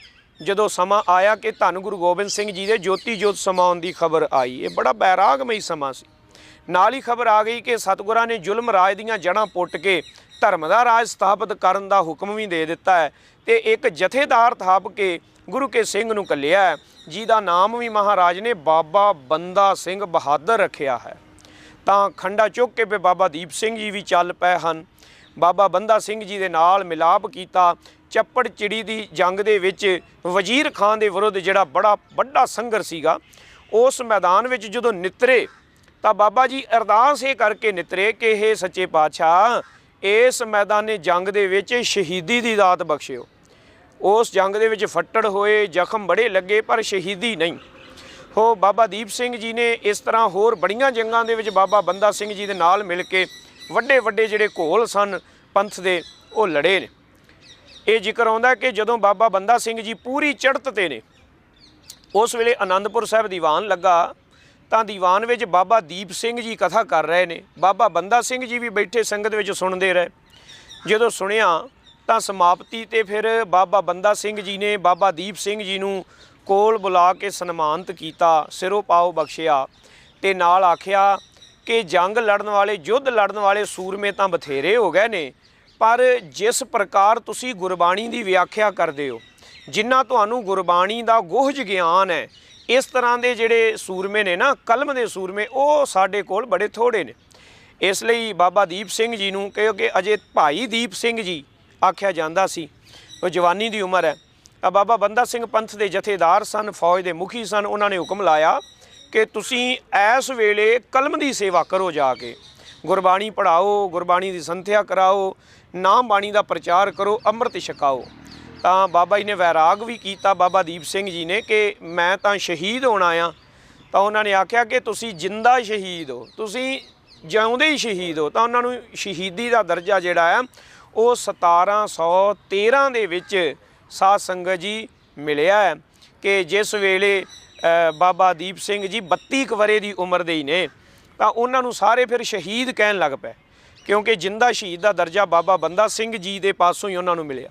[SPEAKER 1] ਜਦੋਂ ਸਮਾਂ ਆਇਆ ਕਿ ਧੰਨ ਗੁਰੂ ਗੋਬਿੰਦ ਸਿੰਘ ਜੀ ਦੇ ਜੋਤੀ ਜੋਤ ਸਮਾਉਣ ਦੀ ਖਬਰ ਆਈ। ਇਹ ਬੜਾ ਬੈਰਾਗਮਈ ਸਮਾਂ ਸੀ। ਨਾਲ ਹੀ ਖਬਰ ਆ ਗਈ ਕਿ ਸਤਿਗੁਰਾਂ ਨੇ ਜ਼ੁਲਮ ਰਾਜ ਦੀਆਂ ਜੜ੍ਹਾਂ ਪੁੱਟ ਕੇ ਧਰਮ ਦਾ ਰਾਜ ਸਥਾਪਿਤ ਕਰਨ ਦਾ ਹੁਕਮ ਵੀ ਦੇ ਦਿੱਤਾ ਹੈ ਤੇ ਇੱਕ ਜਥੇਦਾਰ ਥਾਪ ਕੇ ਗੁਰੂ ਕੇ ਸਿੰਘ ਨੂੰ ਕੱਲਿਆ ਹੈ, ਜਿਹਦਾ ਨਾਮ ਵੀ ਮਹਾਰਾਜ ਨੇ ਬਾਬਾ ਬੰਦਾ ਸਿੰਘ ਬਹਾਦਰ ਰੱਖਿਆ ਹੈ। ਤਾਂ ਖੰਡਾ ਚੁੱਕ ਕੇ ਵੀ ਬਾਬਾ ਦੀਪ ਸਿੰਘ ਜੀ ਵੀ ਚੱਲ ਪਏ ਹਨ। ਬਾਬਾ ਬੰਦਾ ਸਿੰਘ ਜੀ ਦੇ ਨਾਲ ਮਿਲਾਪ ਕੀਤਾ ਚੱਪੜ ਚਿੜੀ ਦੀ ਜੰਗ ਦੇ ਵਿੱਚ ਵਜ਼ੀਰ ਖਾਨ ਦੇ ਵਿਰੁੱਧ ਜਿਹੜਾ ਬੜਾ ਵੱਡਾ ਸੰਘਰਸ਼ ਸੀਗਾ, ਉਸ ਮੈਦਾਨ ਵਿੱਚ ਜਦੋਂ ਨਿਤਰੇ, ਤਾਂ ਬਾਬਾ ਜੀ ਅਰਦਾਸ ਇਹ ਕਰਕੇ ਨਿਤਰੇ ਕਿ ਇਹ ਸੱਚੇ ਪਾਤਸ਼ਾਹ, ਇਸ ਮੈਦਾਨੇ ਜੰਗ ਦੇ ਵਿੱਚ ਸ਼ਹੀਦੀ ਦੀ ਦਾਤ ਬਖਸ਼ਿਓ। ਉਸ ਜੰਗ ਦੇ ਵਿੱਚ ਫੱਟੜ ਹੋਏ, ਜ਼ਖਮ ਬੜੇ ਲੱਗੇ, ਪਰ ਸ਼ਹੀਦੀ ਨਹੀਂ। ਹੋ ਬਾਬਾ ਦੀਪ ਸਿੰਘ ਜੀ ਨੇ ਇਸ ਤਰ੍ਹਾਂ ਹੋਰ ਬੜੀਆਂ ਜੰਗਾਂ ਦੇ ਵਿੱਚ ਬਾਬਾ ਬੰਦਾ ਸਿੰਘ ਜੀ ਦੇ ਨਾਲ ਮਿਲ ਕੇ ਵੱਡੇ ਵੱਡੇ ਜਿਹੜੇ ਘੋਲ ਸਨ, ਪੰਥ ਦੇ, ਉਹ ਲੜੇ ਨੇ। ਇਹ ਜ਼ਿਕਰ ਆਉਂਦਾ ਕਿ ਜਦੋਂ ਬਾਬਾ ਬੰਦਾ ਸਿੰਘ ਜੀ ਪੂਰੀ ਚੜ੍ਹਤ ਤੇ ਨੇ, ਉਸ ਵੇਲੇ ਆਨੰਦਪੁਰ ਸਾਹਿਬ ਦੀਵਾਨ ਲੱਗਾ, ਤਾਂ ਦੀਵਾਨ ਵਿੱਚ ਬਾਬਾ ਦੀਪ ਸਿੰਘ ਜੀ ਕਥਾ ਕਰ ਰਹੇ ਨੇ। ਬਾਬਾ ਬੰਦਾ ਸਿੰਘ ਜੀ ਵੀ ਬੈਠੇ ਸੰਗਤ ਵਿੱਚ ਸੁਣਦੇ ਰਹੇ। ਜਦੋਂ ਸੁਣਿਆ, ਤਾਂ ਸਮਾਪਤੀ ਤੇ ਫਿਰ ਬਾਬਾ ਬੰਦਾ ਸਿੰਘ ਜੀ ਨੇ ਬਾਬਾ ਦੀਪ ਸਿੰਘ ਜੀ ਨੂੰ ਕੋਲ ਬੁਲਾ ਕੇ ਸਨਮਾਨਿਤ ਕੀਤਾ, ਸਿਰੋਂ ਪਾਓ ਬਖਸ਼ਿਆ ਤੇ ਨਾਲ ਆਖਿਆ ਕਿ ਜੰਗ ਲੜਨ ਵਾਲੇ, ਯੁੱਧ ਲੜਨ ਵਾਲੇ ਸੂਰਮੇ ਤਾਂ ਬਥੇਰੇ ਹੋ ਗਏ ਨੇ ਪਰ ਜਿਸ ਪ੍ਰਕਾਰ ਤੁਸੀਂ ਗੁਰਬਾਣੀ ਦੀ ਵਿਆਖਿਆ ਕਰਦੇ ਹੋ, ਜਿੰਨਾ ਤੁਹਾਨੂੰ ਗੁਰਬਾਣੀ ਦਾ ਗੋਹਜ ਗਿਆਨ ਹੈ, ਇਸ ਤਰ੍ਹਾਂ ਦੇ ਜਿਹੜੇ ਸੂਰਮੇ ਨੇ ਨਾ, ਕਲਮ ਦੇ ਸੂਰਮੇ, ਉਹ ਸਾਡੇ ਕੋਲ ਬੜੇ ਥੋੜੇ ਨੇ। ਇਸ ਲਈ ਬਾਬਾ ਦੀਪ ਸਿੰਘ ਜੀ ਨੂੰ ਕਿਉਂਕਿ ਅਜੇ ਭਾਈ ਦੀਪ ਸਿੰਘ ਜੀ ਆਖਿਆ ਜਾਂਦਾ ਸੀ, ਉਹ ਜਵਾਨੀ ਦੀ ਉਮਰ ਹੈ। ਤਾਂ ਬਾਬਾ ਬੰਦਾ ਸਿੰਘ ਪੰਥ ਦੇ ਜਥੇਦਾਰ ਸਨ, ਫੌਜ ਦੇ ਮੁਖੀ ਸਨ, ਉਹਨਾਂ ਨੇ ਹੁਕਮ ਲਾਇਆ ਕਿ ਤੁਸੀਂ ਇਸ ਵੇਲੇ ਕਲਮ ਦੀ ਸੇਵਾ ਕਰੋ ਜਾ ਕੇ। ਗੁਰਬਾਣੀ ਪੜਾਓ ਗੁਰਬਾਣੀ ਦੀ ਸੰਥਿਆ ਕਰਾਓ, ਨਾਮ ਬਾਣੀ ਦਾ ਪ੍ਰਚਾਰ ਕਰੋ, ਅੰਮ੍ਰਿਤ ਛਕਾਓ। ਤਾਂ ਬਾਬਾ ਜੀ ਨੇ ਵੈਰਾਗ ਵੀ ਕੀਤਾ, ਬਾਬਾ ਦੀਪ ਸਿੰਘ ਜੀ ਨੇ ਕਿ ਮੈਂ ਤਾਂ ਸ਼ਹੀਦ ਹੋਣਾ ਆ ਤਾਂ ਉਹਨਾਂ ਨੇ ਆਖਿਆ ਕਿ ਤੁਸੀਂ ਜਿੰਦਾ ਸ਼ਹੀਦ ਹੋ, ਤੁਸੀਂ ਜਿਉਂਦੇ ਹੀ ਸ਼ਹੀਦ ਹੋ। ਤਾਂ ਉਹਨਾਂ ਨੂੰ ਸ਼ਹੀਦੀ ਦਾ ਦਰਜਾ ਜਿਹੜਾ ਆ, ਉਹ 1713 ਦੇ ਵਿੱਚ ਸਾਧ ਸੰਗਤ ਜੀ ਮਿਲਿਆ ਹੈ ਕਿ ਜਿਸ ਵੇਲੇ ਬਾਬਾ ਦੀਪ ਸਿੰਘ ਜੀ 32 ਕੁ ਵਰੇ ਦੀ ਉਮਰ ਦੇ ਹੀ ਨੇ ਤਾਂ ਉਹਨਾਂ ਨੂੰ ਸਾਰੇ ਫਿਰ ਸ਼ਹੀਦ ਕਹਿਣ ਲੱਗ ਪਏ, ਕਿਉਂਕਿ ਜਿੰਦਾ ਸ਼ਹੀਦ ਦਾ ਦਰਜਾ ਬਾਬਾ ਬੰਦਾ ਸਿੰਘ ਜੀ ਦੇ ਪਾਸੋਂ ਹੀ ਉਹਨਾਂ ਨੂੰ ਮਿਲਿਆ।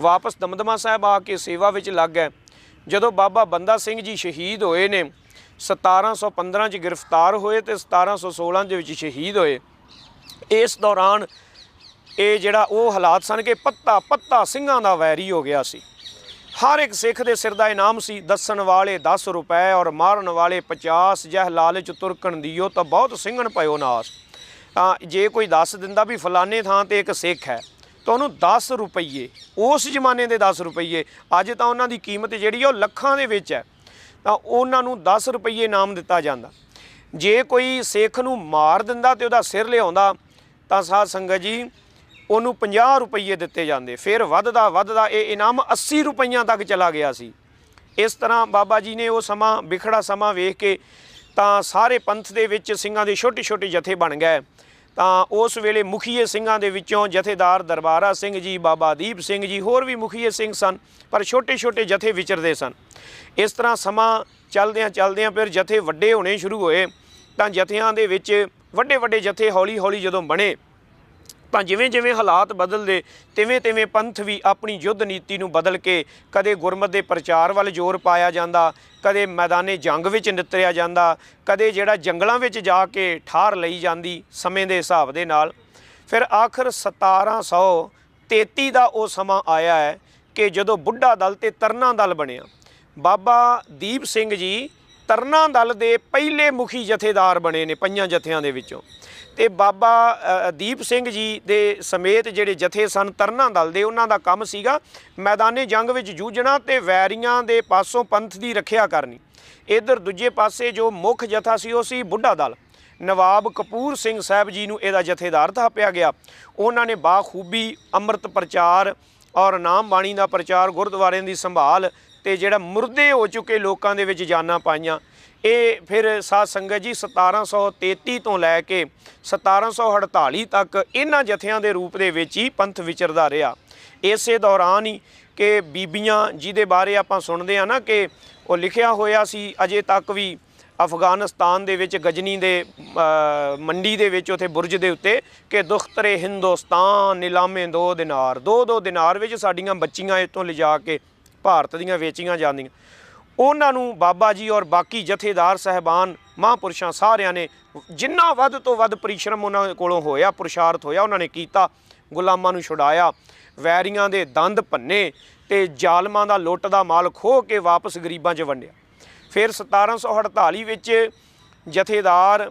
[SPEAKER 1] ਵਾਪਸ ਦਮਦਮਾ ਸਾਹਿਬ ਆ ਕੇ ਸੇਵਾ ਵਿੱਚ ਲੱਗ ਗਏ। ਜਦੋਂ ਬਾਬਾ ਬੰਦਾ ਸਿੰਘ ਜੀ ਸ਼ਹੀਦ ਹੋਏ ਨੇ 1715 ਚ ਗ੍ਰਿਫਤਾਰ ਹੋਏ ਤੇ 1716 ਦੇ ਵਿੱਚ ਸ਼ਹੀਦ ਹੋਏ। ਇਸ ਦੌਰਾਨ ਇਹ ਜਿਹੜਾ ਉਹ ਹਾਲਾਤ ਸਨ ਕਿ ਪੱਤਾ ਪੱਤਾ ਸਿੰਘਾਂ ਦਾ ਵੈਰੀ ਹੋ ਗਿਆ ਸੀ। ਹਰ ਇੱਕ ਸਿੱਖ ਦੇ ਸਿਰ ਦਾ ਇਨਾਮ ਸੀ, ਦੱਸਣ ਵਾਲੇ 10 ਰੁਪਏ ਔਰ ਮਾਰਨ ਵਾਲੇ 50 ਜਹ ਲਾਲਚ ਤੁਰਕਣ ਦਿਓ ਤਾਂ ਬਹੁਤ ਸਿੰਘਣ ਪਇਓ ਨਾਸ। ਤਾਂ ਜੇ ਕੋਈ ਦੱਸ ਦਿੰਦਾ ਵੀ ਫਲਾਣੇ ਥਾਂ ਤੇ ਇੱਕ ਸਿੱਖ ਹੈ, ਤਾਂ ਉਹਨੂੰ 10 ਰੁਪਈਏ, ਉਸ ਜ਼ਮਾਨੇ ਦੇ 10 ਰੁਪਈਏ, ਅੱਜ ਤਾਂ ਉਹਨਾਂ ਦੀ ਕੀਮਤ ਜਿਹੜੀ ਆ ਉਹ ਲੱਖਾਂ ਦੇ ਵਿੱਚ ਹੈ। ਤਾਂ ਉਹਨਾਂ ਨੂੰ 10 ਰੁਪਈਏ ਇਨਾਮ ਦਿੱਤਾ ਜਾਂਦਾ। ਜੇ ਕੋਈ ਸਿੱਖ ਨੂੰ ਮਾਰ ਦਿੰਦਾ ਤੇ ਉਹਦਾ ਸਿਰ ਲਿਆਉਂਦਾ, ਤਾਂ ਸਾਧ ਸੰਗਤ ਜੀ ਉਹਨੂੰ 50 ਰੁਪਈਏ ਦਿੱਤੇ ਜਾਂਦੇ। ਫਿਰ ਵੱਧਦਾ ਵੱਧਦਾ, ਇਹ ਇਨਾਮ 80 ਰੁਪਈਆਂ ਤੱਕ ਚਲਾ ਗਿਆ ਸੀ। ਇਸ ਤਰ੍ਹਾਂ ਬਾਬਾ ਜੀ ਨੇ ਉਹ ਸਮਾਂ, ਵਿਖੜਾ ਸਮਾਂ ਵੇਖ ਕੇ ਤਾਂ ਸਾਰੇ ਪੰਥ ਦੇ ਵਿੱਚ ਸਿੰਘਾਂ ਦੇ ਛੋਟੇ ਛੋਟੇ ਜਥੇ ਬਣ ਗਏ। ਤਾਂ ਉਸ ਵੇਲੇ ਮੁਖੀਏ ਸਿੰਘਾਂ ਦੇ ਵਿੱਚੋਂ ਜਥੇਦਾਰ ਦਰਬਾਰਾ ਸਿੰਘ ਜੀ, ਬਾਬਾ ਦੀਪ ਸਿੰਘ ਜੀ, ਹੋਰ ਵੀ ਮੁਖੀਏ ਸਿੰਘ ਸਨ, ਪਰ ਛੋਟੇ ਛੋਟੇ ਜਥੇ ਵਿਚਰਦੇ ਸਨ। ਇਸ ਤਰ੍ਹਾਂ ਸਮਾਂ ਚੱਲਦਿਆਂ ਚੱਲਦਿਆਂ ਫਿਰ ਜਥੇ ਵੱਡੇ ਹੋਣੇ ਸ਼ੁਰੂ ਹੋਏ। ਤਾਂ ਜਥਿਆਂ ਦੇ ਵਿੱਚ ਵੱਡੇ ਵੱਡੇ ਜਥੇ ਹੌਲੀ ਹੌਲੀ ਜਦੋਂ ਬਣੇ ਤਾਂ ਜਿਵੇਂ ਜਿਵੇਂ ਹਾਲਾਤ ਬਦਲਦੇ, ਤਿਵੇਂ ਤਿਵੇਂ ਪੰਥ ਵੀ ਆਪਣੀ ਯੁੱਧ ਨੀਤੀ ਨੂੰ ਬਦਲ ਕੇ ਕਦੇ ਗੁਰਮਤ ਦੇ ਪ੍ਰਚਾਰ ਵੱਲ ਜ਼ੋਰ ਪਾਇਆ ਜਾਂਦਾ, ਕਦੇ ਮੈਦਾਨੇ ਜੰਗ ਵਿੱਚ ਨਿਤਰਿਆ ਜਾਂਦਾ, ਕਦੇ ਜਿਹੜਾ ਜੰਗਲਾਂ ਵਿੱਚ ਜਾ ਕੇ ਠਾਰ ਲਈ ਜਾਂਦੀ ਸਮੇਂ ਦੇ ਹਿਸਾਬ ਦੇ ਨਾਲ। ਫਿਰ ਆਖਰ 1733 ਦਾ ਉਹ ਸਮਾਂ ਆਇਆ ਹੈ ਕਿ ਜਦੋਂ ਬੁੱਢਾ ਦਲ ਤੇ ਤਰਨਾ ਦਲ ਬਣਿਆ। ਬਾਬਾ ਦੀਪ ਸਿੰਘ ਜੀ ਤਰਨਾ ਦਲ ਦੇ ਪਹਿਲੇ ਮੁਖੀ ਜਥੇਦਾਰ ਬਣੇ ਨੇ ਪੰਜਾਂ ਜਥਿਆਂ ਦੇ ਵਿੱਚੋਂ। ਤੇ ਬਾਬਾ ਦੀਪ ਸਿੰਘ ਜੀ ਦੇ ਸਮੇਤ ਜਿਹੜੇ ਜਥੇ ਸਨ ਤਰਨਾ ਦਲ ਦੇ, ਉਹਨਾਂ ਦਾ ਕੰਮ ਸੀਗਾ ਮੈਦਾਨੇ ਜੰਗ ਵਿੱਚ ਜੂਝਣਾ ਤੇ ਵੈਰੀਆਂ ਦੇ ਪਾਸੋਂ ਪੰਥ ਦੀ ਰੱਖਿਆ ਕਰਨੀ। ਇਧਰ ਦੂਜੇ ਪਾਸੇ ਜੋ ਮੁੱਖ ਜਥਾ ਸੀ ਉਹ ਸੀ ਬੁੱਢਾ ਦਲ। ਨਵਾਬ ਕਪੂਰ ਸਿੰਘ ਸਾਹਿਬ ਜੀ ਨੂੰ ਇਹਦਾ ਜਥੇਦਾਰ ਥਾਪਿਆ ਗਿਆ। ਉਹਨਾਂ ਨੇ ਬਾਖੂਬੀ ਅੰਮ੍ਰਿਤ ਪ੍ਰਚਾਰ ਔਰ ਨਾਮ ਬਾਣੀ ਦਾ ਪ੍ਰਚਾਰ ਗੁਰਦੁਆਰਿਆਂ ਦੀ ਸੰਭਾਲ ਤੇ ਜਿਹੜਾ ਮੁਰਦੇ ਹੋ ਚੁੱਕੇ ਲੋਕਾਂ ਦੇ ਵਿੱਚ ਜਾਨਾਂ ਪਾਈਆਂ। ਇਹ ਫਿਰ ਸਾਧ ਸੰਗਤ ਜੀ 1733 ਤੋਂ ਲੈ ਕੇ 1748 ਤੱਕ ਇਹਨਾਂ ਜਥਿਆਂ ਦੇ ਰੂਪ ਦੇ ਵਿੱਚ ਹੀ ਪੰਥ ਵਿਚਰਦਾ ਰਿਹਾ। ਇਸੇ ਦੌਰਾਨ ਹੀ ਕਿ ਬੀਬੀਆਂ ਜਿਹਦੇ ਬਾਰੇ ਆਪਾਂ ਸੁਣਦੇ ਆ ਨਾ ਕਿ ਉਹ ਲਿਖਿਆ ਹੋਇਆ ਸੀ, ਅਜੇ ਤੱਕ ਵੀ ਅਫਗਾਨਿਸਤਾਨ ਦੇ ਵਿੱਚ, ਗਜਨੀ ਦੇ ਮੰਡੀ ਦੇ ਵਿੱਚ, ਉਥੇ ਬੁਰਜ ਦੇ ਉੱਤੇ ਕਿ ਦੁਖਤਰੇ ਹਿੰਦੁਸਤਾਨ, ਨਿਲਾਮੇ ਦੋ ਦਿਨਾਰ, ਦੋ ਦੋ ਦਿਨਾਰ ਵਿੱਚ ਸਾਡੀਆਂ ਬੱਚੀਆਂ ਇਤੋਂ ਲਿਜਾ ਕੇ ਭਾਰਤ ਦੀਆਂ ਵੇਚੀਆਂ ਜਾਂਦੀਆਂ। ਉਹਨਾਂ ਨੂੰ ਬਾਬਾ ਜੀ ਔਰ ਬਾਕੀ ਜਥੇਦਾਰ ਸਹਿਬਾਨ, ਮਹਾਂਪੁਰਸ਼ਾਂ ਸਾਰਿਆਂ ਨੇ ਜਿੰਨਾ ਵੱਧ ਤੋਂ ਵੱਧ ਪਰਿਸ਼ਰਮ ਉਹਨਾਂ ਕੋਲੋਂ ਹੋਇਆ, ਪੁਰਸ਼ਾਰਥ ਹੋਇਆ, ਉਹਨਾਂ ਨੇ ਕੀਤਾ, ਗੁਲਾਮਾਂ ਨੂੰ ਛੁਡਾਇਆ, ਵੈਰੀਆਂ ਦੇ ਦੰਦ ਭੰਨੇ ਤੇ ਜ਼ਾਲਮਾਂ ਦਾ ਲੁੱਟ ਦਾ ਮਾਲ ਖੋਹ ਕੇ ਵਾਪਸ ਗਰੀਬਾਂ 'ਚ ਵੰਡਿਆ। ਫਿਰ 1748 ਵਿੱਚ ਜਥੇਦਾਰ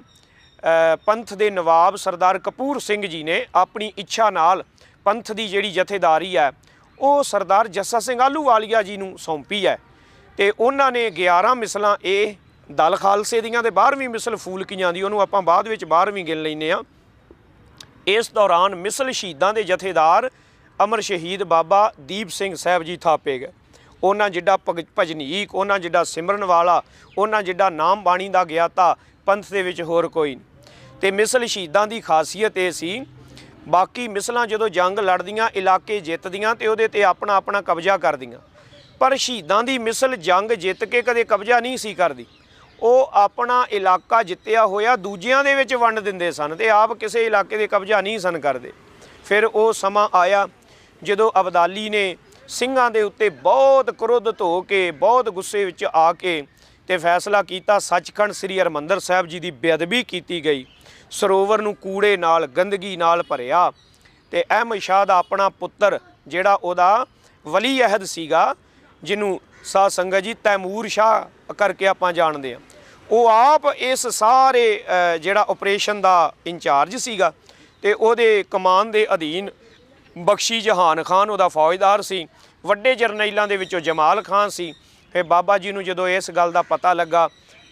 [SPEAKER 1] ਪੰਥ ਦੇ ਨਵਾਬ ਸਰਦਾਰ ਕਪੂਰ ਸਿੰਘ ਜੀ ਨੇ ਆਪਣੀ ਇੱਛਾ ਨਾਲ ਪੰਥ ਦੀ ਜਿਹੜੀ ਜਥੇਦਾਰੀ ਹੈ, ਉਹ ਸਰਦਾਰ ਜੱਸਾ ਸਿੰਘ ਆਲੂਵਾਲੀਆ ਜੀ ਨੂੰ ਸੌਂਪੀ ਹੈ। ਤੇ ਉਹਨਾਂ ਨੇ 11 ਮਿਸਲਾਂ ਇਹ ਦਲ ਖਾਲਸੇ ਦੀਆਂ ਤੇ 12ਵੀਂ ਮਿਸਲ ਫੂਲਕੀਆਂ ਦੀ, ਉਹਨੂੰ ਆਪਾਂ ਬਾਅਦ ਵਿੱਚ 12ਵੀਂ ਗਿਣ ਲੈਨੇ ਆ ਇਸ ਦੌਰਾਨ ਮਿਸਲ ਸ਼ਹੀਦਾਂ ਦੇ ਜਥੇਦਾਰ ਅਮਰ ਸ਼ਹੀਦ ਬਾਬਾ ਦੀਪ ਸਿੰਘ ਸਾਹਿਬ ਜੀ ਥਾਪੇ ਗਏ। ਉਹਨਾਂ ਜਿੱਡਾ ਭਗ- ਭਜਨੀਕ, ਉਹਨਾਂ ਜਿੱਡਾ ਸਿਮਰਨ ਵਾਲਾ, ਉਹਨਾਂ ਜਿੱਡਾ ਨਾਮ ਬਾਣੀ ਦਾ ਗਿਆਤਾ ਪੰਥ ਦੇ ਵਿੱਚ ਹੋਰ ਕੋਈ ਨਹੀਂ। ਤੇ ਮਿਸਲ ਸ਼ਹੀਦਾਂ ਦੀ ਖਾਸੀਅਤ ਇਹ ਸੀ, ਬਾਕੀ ਮਿਸਲਾਂ ਜਦੋਂ ਜੰਗ ਲੜਦੀਆਂ, ਇਲਾਕੇ ਜਿੱਤਦੀਆਂ ਤੇ ਉਹਦੇ ਤੇ ਆਪਣਾ ਆਪਣਾ ਕਬਜ਼ਾ ਕਰਦੀਆਂ। ਪਰ ਸ਼ਹੀਦਾਂ ਦੀ ਮਿਸਲ ਜੰਗ ਜਿੱਤ ਕੇ ਕਦੇ ਕਬਜ਼ਾ ਨਹੀਂ ਸੀ ਕਰਦੀ। ਉਹ ਆਪਣਾ ਇਲਾਕਾ ਜਿੱਤਿਆ ਹੋਇਆ ਦੂਜਿਆਂ ਦੇ ਵਿੱਚ ਵੰਡ ਦਿੰਦੇ ਸਨ ਤੇ ਆਪ ਕਿਸੇ ਇਲਾਕੇ ਦੇ ਕਬਜ਼ਾ ਨਹੀਂ ਸਨ ਕਰਦੇ। ਫਿਰ ਉਹ ਸਮਾਂ ਆਇਆ ਜਦੋਂ ਅਬਦਾਲੀ ਨੇ ਸਿੰਘਾਂ ਦੇ ਉੱਤੇ ਬਹੁਤ ਕ੍ਰੋਧਿਤ ਹੋ ਕੇ, ਬਹੁਤ ਗੁੱਸੇ ਵਿੱਚ ਆ ਕੇ ਤੇ ਫੈਸਲਾ ਕੀਤਾ ਸੱਚਖੰਡ ਸ੍ਰੀ ਹਰਮੰਦਰ ਸਾਹਿਬ ਜੀ ਦੀ ਬੇਅਦਬੀ ਕੀਤੀ ਗਈ। ਸਰੋਵਰ ਨੂੰ ਕੂੜੇ ਨਾਲ, ਗੰਦਗੀ ਨਾਲ ਭਰਿਆ ਤੇ ਅਹਿਮਦ ਸ਼ਾਹ ਦਾ ਆਪਣਾ ਪੁੱਤਰ ਜਿਹੜਾ ਉਹਦਾ ਵਲੀ ਅਹਿਦ ਸੀਗਾ ਜਿਹਨੂੰ ਸਾਧ ਸੰਗਤ ਜੀ ਤੈਮੂਰ ਸ਼ਾਹ ਕਰਕੇ ਆਪਾਂ ਜਾਣਦੇ ਆ ਉਹ ਆਪ ਇਸ ਸਾਰੇ ਜਿਹੜਾ ਆਪਰੇਸ਼ਨ ਦਾ ਇੰਚਾਰਜ ਸੀਗਾ ਤੇ ਉਹਦੇ ਕਮਾਨ ਦੇ ਅਧੀਨ ਬਖਸ਼ੀ ਜਹਾਨ ਖਾਨ, ਉਹਦਾ ਫੌਜਦਾਰ ਸੀ, ਵੱਡੇ ਜਰਨੈਲਾਂ ਦੇ ਵਿੱਚੋਂ ਜਮਾਲ ਖਾਨ ਸੀ। ਫਿਰ ਬਾਬਾ ਜੀ ਨੂੰ ਜਦੋਂ ਇਸ ਗੱਲ ਦਾ ਪਤਾ ਲੱਗਾ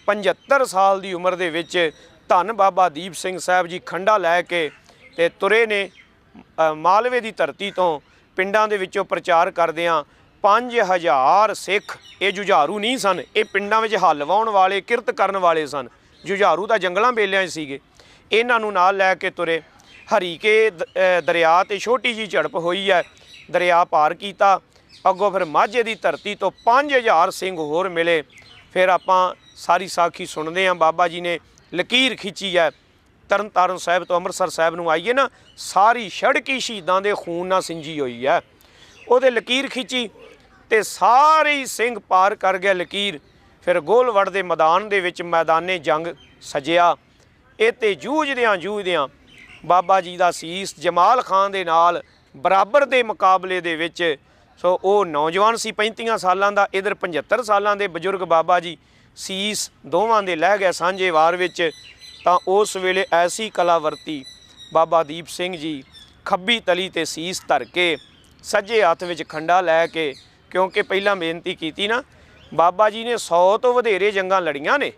[SPEAKER 1] 75 ਸਾਲ ਦੀ ਉਮਰ ਦੇ ਵਿੱਚ ਧੰਨ ਬਾਬਾ ਦੀਪ ਸਿੰਘ ਸਾਹਿਬ ਜੀ ਖੰਡਾ ਲੈ ਕੇ ਤੇ ਤੁਰੇ ਨੇ ਮਾਲਵੇ ਦੀ ਧਰਤੀ ਤੋਂ ਪਿੰਡਾਂ ਦੇ ਵਿੱਚੋਂ ਪ੍ਰਚਾਰ ਕਰਦਿਆਂ 5000 ਸਿੱਖ ਇਹ ਜੁਝਾਰੂ ਨਹੀਂ ਸਨ। ਇਹ ਪਿੰਡਾਂ ਵਿੱਚ ਹੱਲ ਵਾਉਣ ਵਾਲੇ, ਕਿਰਤ ਕਰਨ ਵਾਲੇ ਸਨ। ਜੁਝਾਰੂ ਤਾਂ ਜੰਗਲਾਂ ਬੇਲਿਆਂ 'ਚ ਸੀਗੇ। ਇਹਨਾਂ ਨੂੰ ਨਾਲ ਲੈ ਕੇ ਤੁਰੇ। ਹਰੀਕੇ, ਦ- ਦਰਿਆ ਤੇ ਛੋਟੀ ਜੀ ਝੜਪ ਹੋਈ ਹੈ। ਦਰਿਆ ਪਾਰ ਕੀਤਾ। ਅੱਗੋਂ ਫਿਰ ਮਾਝੇ ਦੀ ਧਰਤੀ ਤੋਂ 5000 ਸਿੰਘ ਹੋਰ ਮਿਲੇ। ਫਿਰ ਆਪਾਂ ਸਾਰੀ ਸਾਖੀ ਸੁਣਦੇ ਹਾਂ। ਬਾਬਾ ਜੀ ਨੇ ਲਕੀਰ ਖਿੱਚੀ ਹੈ। ਤਰਨ ਤਾਰਨ ਸਾਹਿਬ ਤੋਂ ਅੰਮ੍ਰਿਤਸਰ ਸਾਹਿਬ ਨੂੰ ਆਈਏ ਨਾ। ਸਾਰੀ ਸੜਕੀ ਸ਼ਹੀਦਾਂ ਦੇ ਖੂਨ ਨਾਲ ਸਿੰਜੀ ਹੋਈ ਹੈ। ਉਹਦੇ ਲਕੀਰ ਖਿੱਚੀ। ਤੇ ਸਾਰੇ ਹੀ ਸਿੰਘ ਪਾਰ ਕਰ ਗਿਆ ਲਕੀਰ। ਫਿਰ ਗੋਲਵੜ ਦੇ ਮੈਦਾਨ ਦੇ ਵਿੱਚ ਮੈਦਾਨੇ ਜੰਗ ਸਜਿਆ। ਇਹ ਤੇ ਜੂਝਦਿਆਂ ਜੂਝਦਿਆਂ ਬਾਬਾ ਜੀ ਦਾ ਸੀਸ ਜਮਾਲ ਖਾਨ ਦੇ ਨਾਲ ਬਰਾਬਰ ਦੇ ਮੁਕਾਬਲੇ ਦੇ ਵਿੱਚ ਸੋ ਉਹ ਨੌਜਵਾਨ ਸੀ 35 ਸਾਲਾਂ ਦਾ, ਇਧਰ 75 ਸਾਲਾਂ ਦੇ ਬਜ਼ੁਰਗ ਬਾਬਾ ਜੀ ਸੀਸ ਦੋਵਾਂ ਦੇ ਲਹਿ ਗਏ ਸਾਂਝੇ ਵਾਰ ਵਿੱਚ। ਤਾਂ ਉਸ ਵੇਲੇ ਐਸੀ ਕਲਾ ਵਰਤੀ ਬਾਬਾ ਦੀਪ ਸਿੰਘ ਜੀ ਖੱਬੀ ਤਲੀ ਤੇ ਸੀਸ ਧਰ ਕੇ, ਸੱਜੇ ਹੱਥ ਵਿੱਚ ਖੰਡਾ ਲੈ ਕੇ ਕਿਉਂਕਿ ਪਹਿਲਾਂ ਬੇਨਤੀ ਕੀਤੀ ਨਾ, ਬਾਬਾ ਜੀ ਨੇ 100 ਤੋਂ ਵਧੇਰੇ ਜੰਗਾਂ ਲੜੀਆਂ ਨੇ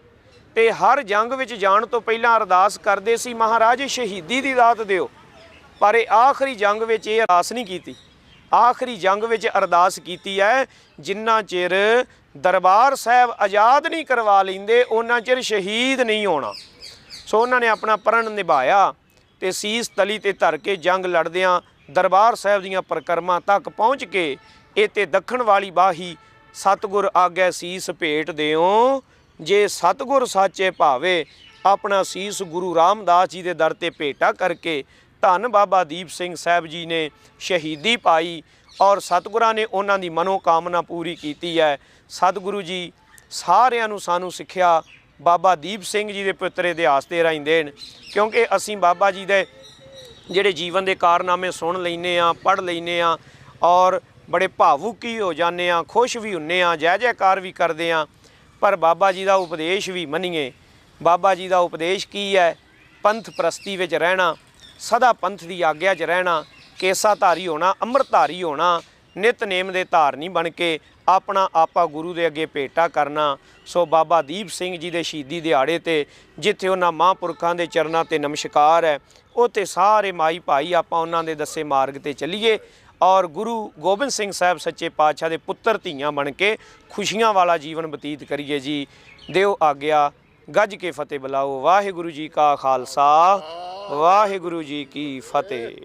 [SPEAKER 1] ਤੇ ਹਰ ਜੰਗ ਵਿੱਚ ਜਾਣ ਤੋਂ ਪਹਿਲਾਂ ਅਰਦਾਸ ਕਰਦੇ ਸੀ, ਮਹਾਰਾਜ ਸ਼ਹੀਦੀ ਦੀ ਦਾਤ ਦਿਓ। ਪਰ ਇਹ ਆਖਰੀ ਜੰਗ ਵਿੱਚ ਇਹ ਅਰਦਾਸ ਨਹੀਂ ਕੀਤੀ। ਆਖਰੀ ਜੰਗ ਵਿੱਚ ਅਰਦਾਸ ਕੀਤੀ ਹੈ, ਜਿੰਨਾ ਚਿਰ ਦਰਬਾਰ ਸਾਹਿਬ ਆਜ਼ਾਦ ਨਹੀਂ ਕਰਵਾ ਲੈਂਦੇ ਉਹਨਾਂ ਚਿਰ ਸ਼ਹੀਦ ਨਹੀਂ ਹੋਣਾ। ਸੋ ਉਹਨਾਂ ਨੇ ਆਪਣਾ ਪ੍ਰਣ ਨਿਭਾਇਆ ਤੇ ਸੀਸ ਤਲੀ ਤੇ ਧਰ ਕੇ ਜੰਗ ਲੜਦਿਆਂ ਦਰਬਾਰ ਸਾਹਿਬ ਦੀਆਂ ਪ੍ਰਕਰਮਾਂ ਤੱਕ ਪਹੁੰਚ ਕੇ ਇਹ ਤੇ ਦੱਖਣ ਵਾਲੀ ਬਾਹੀ ਸਤਗੁਰ ਆਗੇ ਸੀਸ ਭੇਟ ਦਿਓ। ਜੇ ਸਤਗੁਰ ਸਾਚੇ ਭਾਵੇ, ਆਪਣਾ ਸੀਸ ਗੁਰੂ ਰਾਮਦਾਸ ਜੀ ਦੇ ਦਰ ਤੇ ਭੇਟਾ ਕਰਕੇ ਧੰਨ ਬਾਬਾ ਦੀਪ ਸਿੰਘ ਸਾਹਿਬ ਜੀ ਨੇ ਸ਼ਹੀਦੀ ਪਾਈ ਔਰ ਸਤਿਗੁਰਾਂ ਨੇ ਉਹਨਾਂ ਦੀ ਮਨੋ ਕਾਮਨਾ ਪੂਰੀ ਕੀਤੀ ਹੈ। ਸਤਿਗੁਰੂ ਜੀ ਸਾਰਿਆਂ ਨੂੰ ਸਾਨੂੰ ਸਿੱਖਿਆ ਬਾਬਾ ਦੀਪ ਸਿੰਘ ਜੀ ਦੇ ਪੁੱਤਰ ਇਤਿਹਾਸ ਤੇ ਰਾਹੀਂ ਦੇਣ ਕਿਉਂਕਿ ਅਸੀਂ ਬਾਬਾ ਜੀ ਦੇ ਜਿਹੜੇ ਜੀਵਨ ਦੇ ਕਾਰਨਾਮੇ ਸੁਣ ਲੈਨੇ ਆ ਪੜ੍ਹ ਲੈਨੇ ਆ ਔਰ ਬੜੇ ਭਾਵੁਕ ਹੀ ਹੋ ਜਾਂਦੇ ਆ ਖੁਸ਼ ਵੀ ਹੁੰਨੇ ਆ ਜੈ ਜੈਕਾਰ ਵੀ ਕਰਦੇ ਆ ਪਰ ਬਾਬਾ ਜੀ ਦਾ ਉਪਦੇਸ਼ ਵੀ ਮੰਨੀਏ। ਬਾਬਾ ਜੀ ਦਾ ਉਪਦੇਸ਼ ਕੀ ਹੈ? ਪੰਥ ਪ੍ਰਸਤੀ ਵਿੱਚ ਰਹਿਣਾ, ਸਦਾ ਪੰਥ ਦੀ ਆਗਿਆ 'ਚ ਰਹਿਣਾ ਕੇਸਾ ਧਾਰੀ ਹੋਣਾ, ਅੰਮ੍ਰਿਤਧਾਰੀ ਹੋਣਾ ਨਿਤਨੇਮ ਦੇ ਧਾਰਨੀ ਬਣ ਕੇ ਆਪਣਾ ਆਪਾ ਗੁਰੂ ਦੇ ਅੱਗੇ ਭੇਟਾ ਕਰਨਾ। ਸੋ ਬਾਬਾ ਦੀਪ ਸਿੰਘ ਜੀ ਦੇ ਸ਼ਹੀਦੀ ਦਿਹਾੜੇ ਤੇ ਜਿੱਥੇ ਉਹਨਾਂ ਮਹਾਂਪੁਰਖਾਂ ਦੇ ਚਰਨਾਂ ਤੇ ਨਮਸਕਾਰ ਹੈ ਉਹ 'ਤੇ ਸਾਰੇ ਮਾਈ ਭਾਈ ਆਪਾਂ ਉਹਨਾਂ ਦੇ ਦੱਸੇ ਮਾਰਗ ਤੇ ਚੱਲੀਏ। ਔਰ ਗੁਰੂ ਗੋਬਿੰਦ ਸਿੰਘ ਸਾਹਿਬ ਸੱਚੇ ਪਾਤਸ਼ਾਹ ਦੇ ਪੁੱਤਰ ਧੀਆਂ ਬਣ ਕੇ ਖੁਸ਼ੀਆਂ ਵਾਲਾ ਜੀਵਨ ਬਤੀਤ ਕਰੀਏ ਜੀ। ਦਿਓ ਆਗਿਆ, ਗੱਜ ਕੇ ਫਤਿਹ ਬੁਲਾਓ। ਵਾਹਿਗੁਰੂ ਜੀ ਕਾ ਖਾਲਸਾ, ਵਾਹਿਗੁਰੂ ਜੀ ਕੀ ਫਤਿਹ।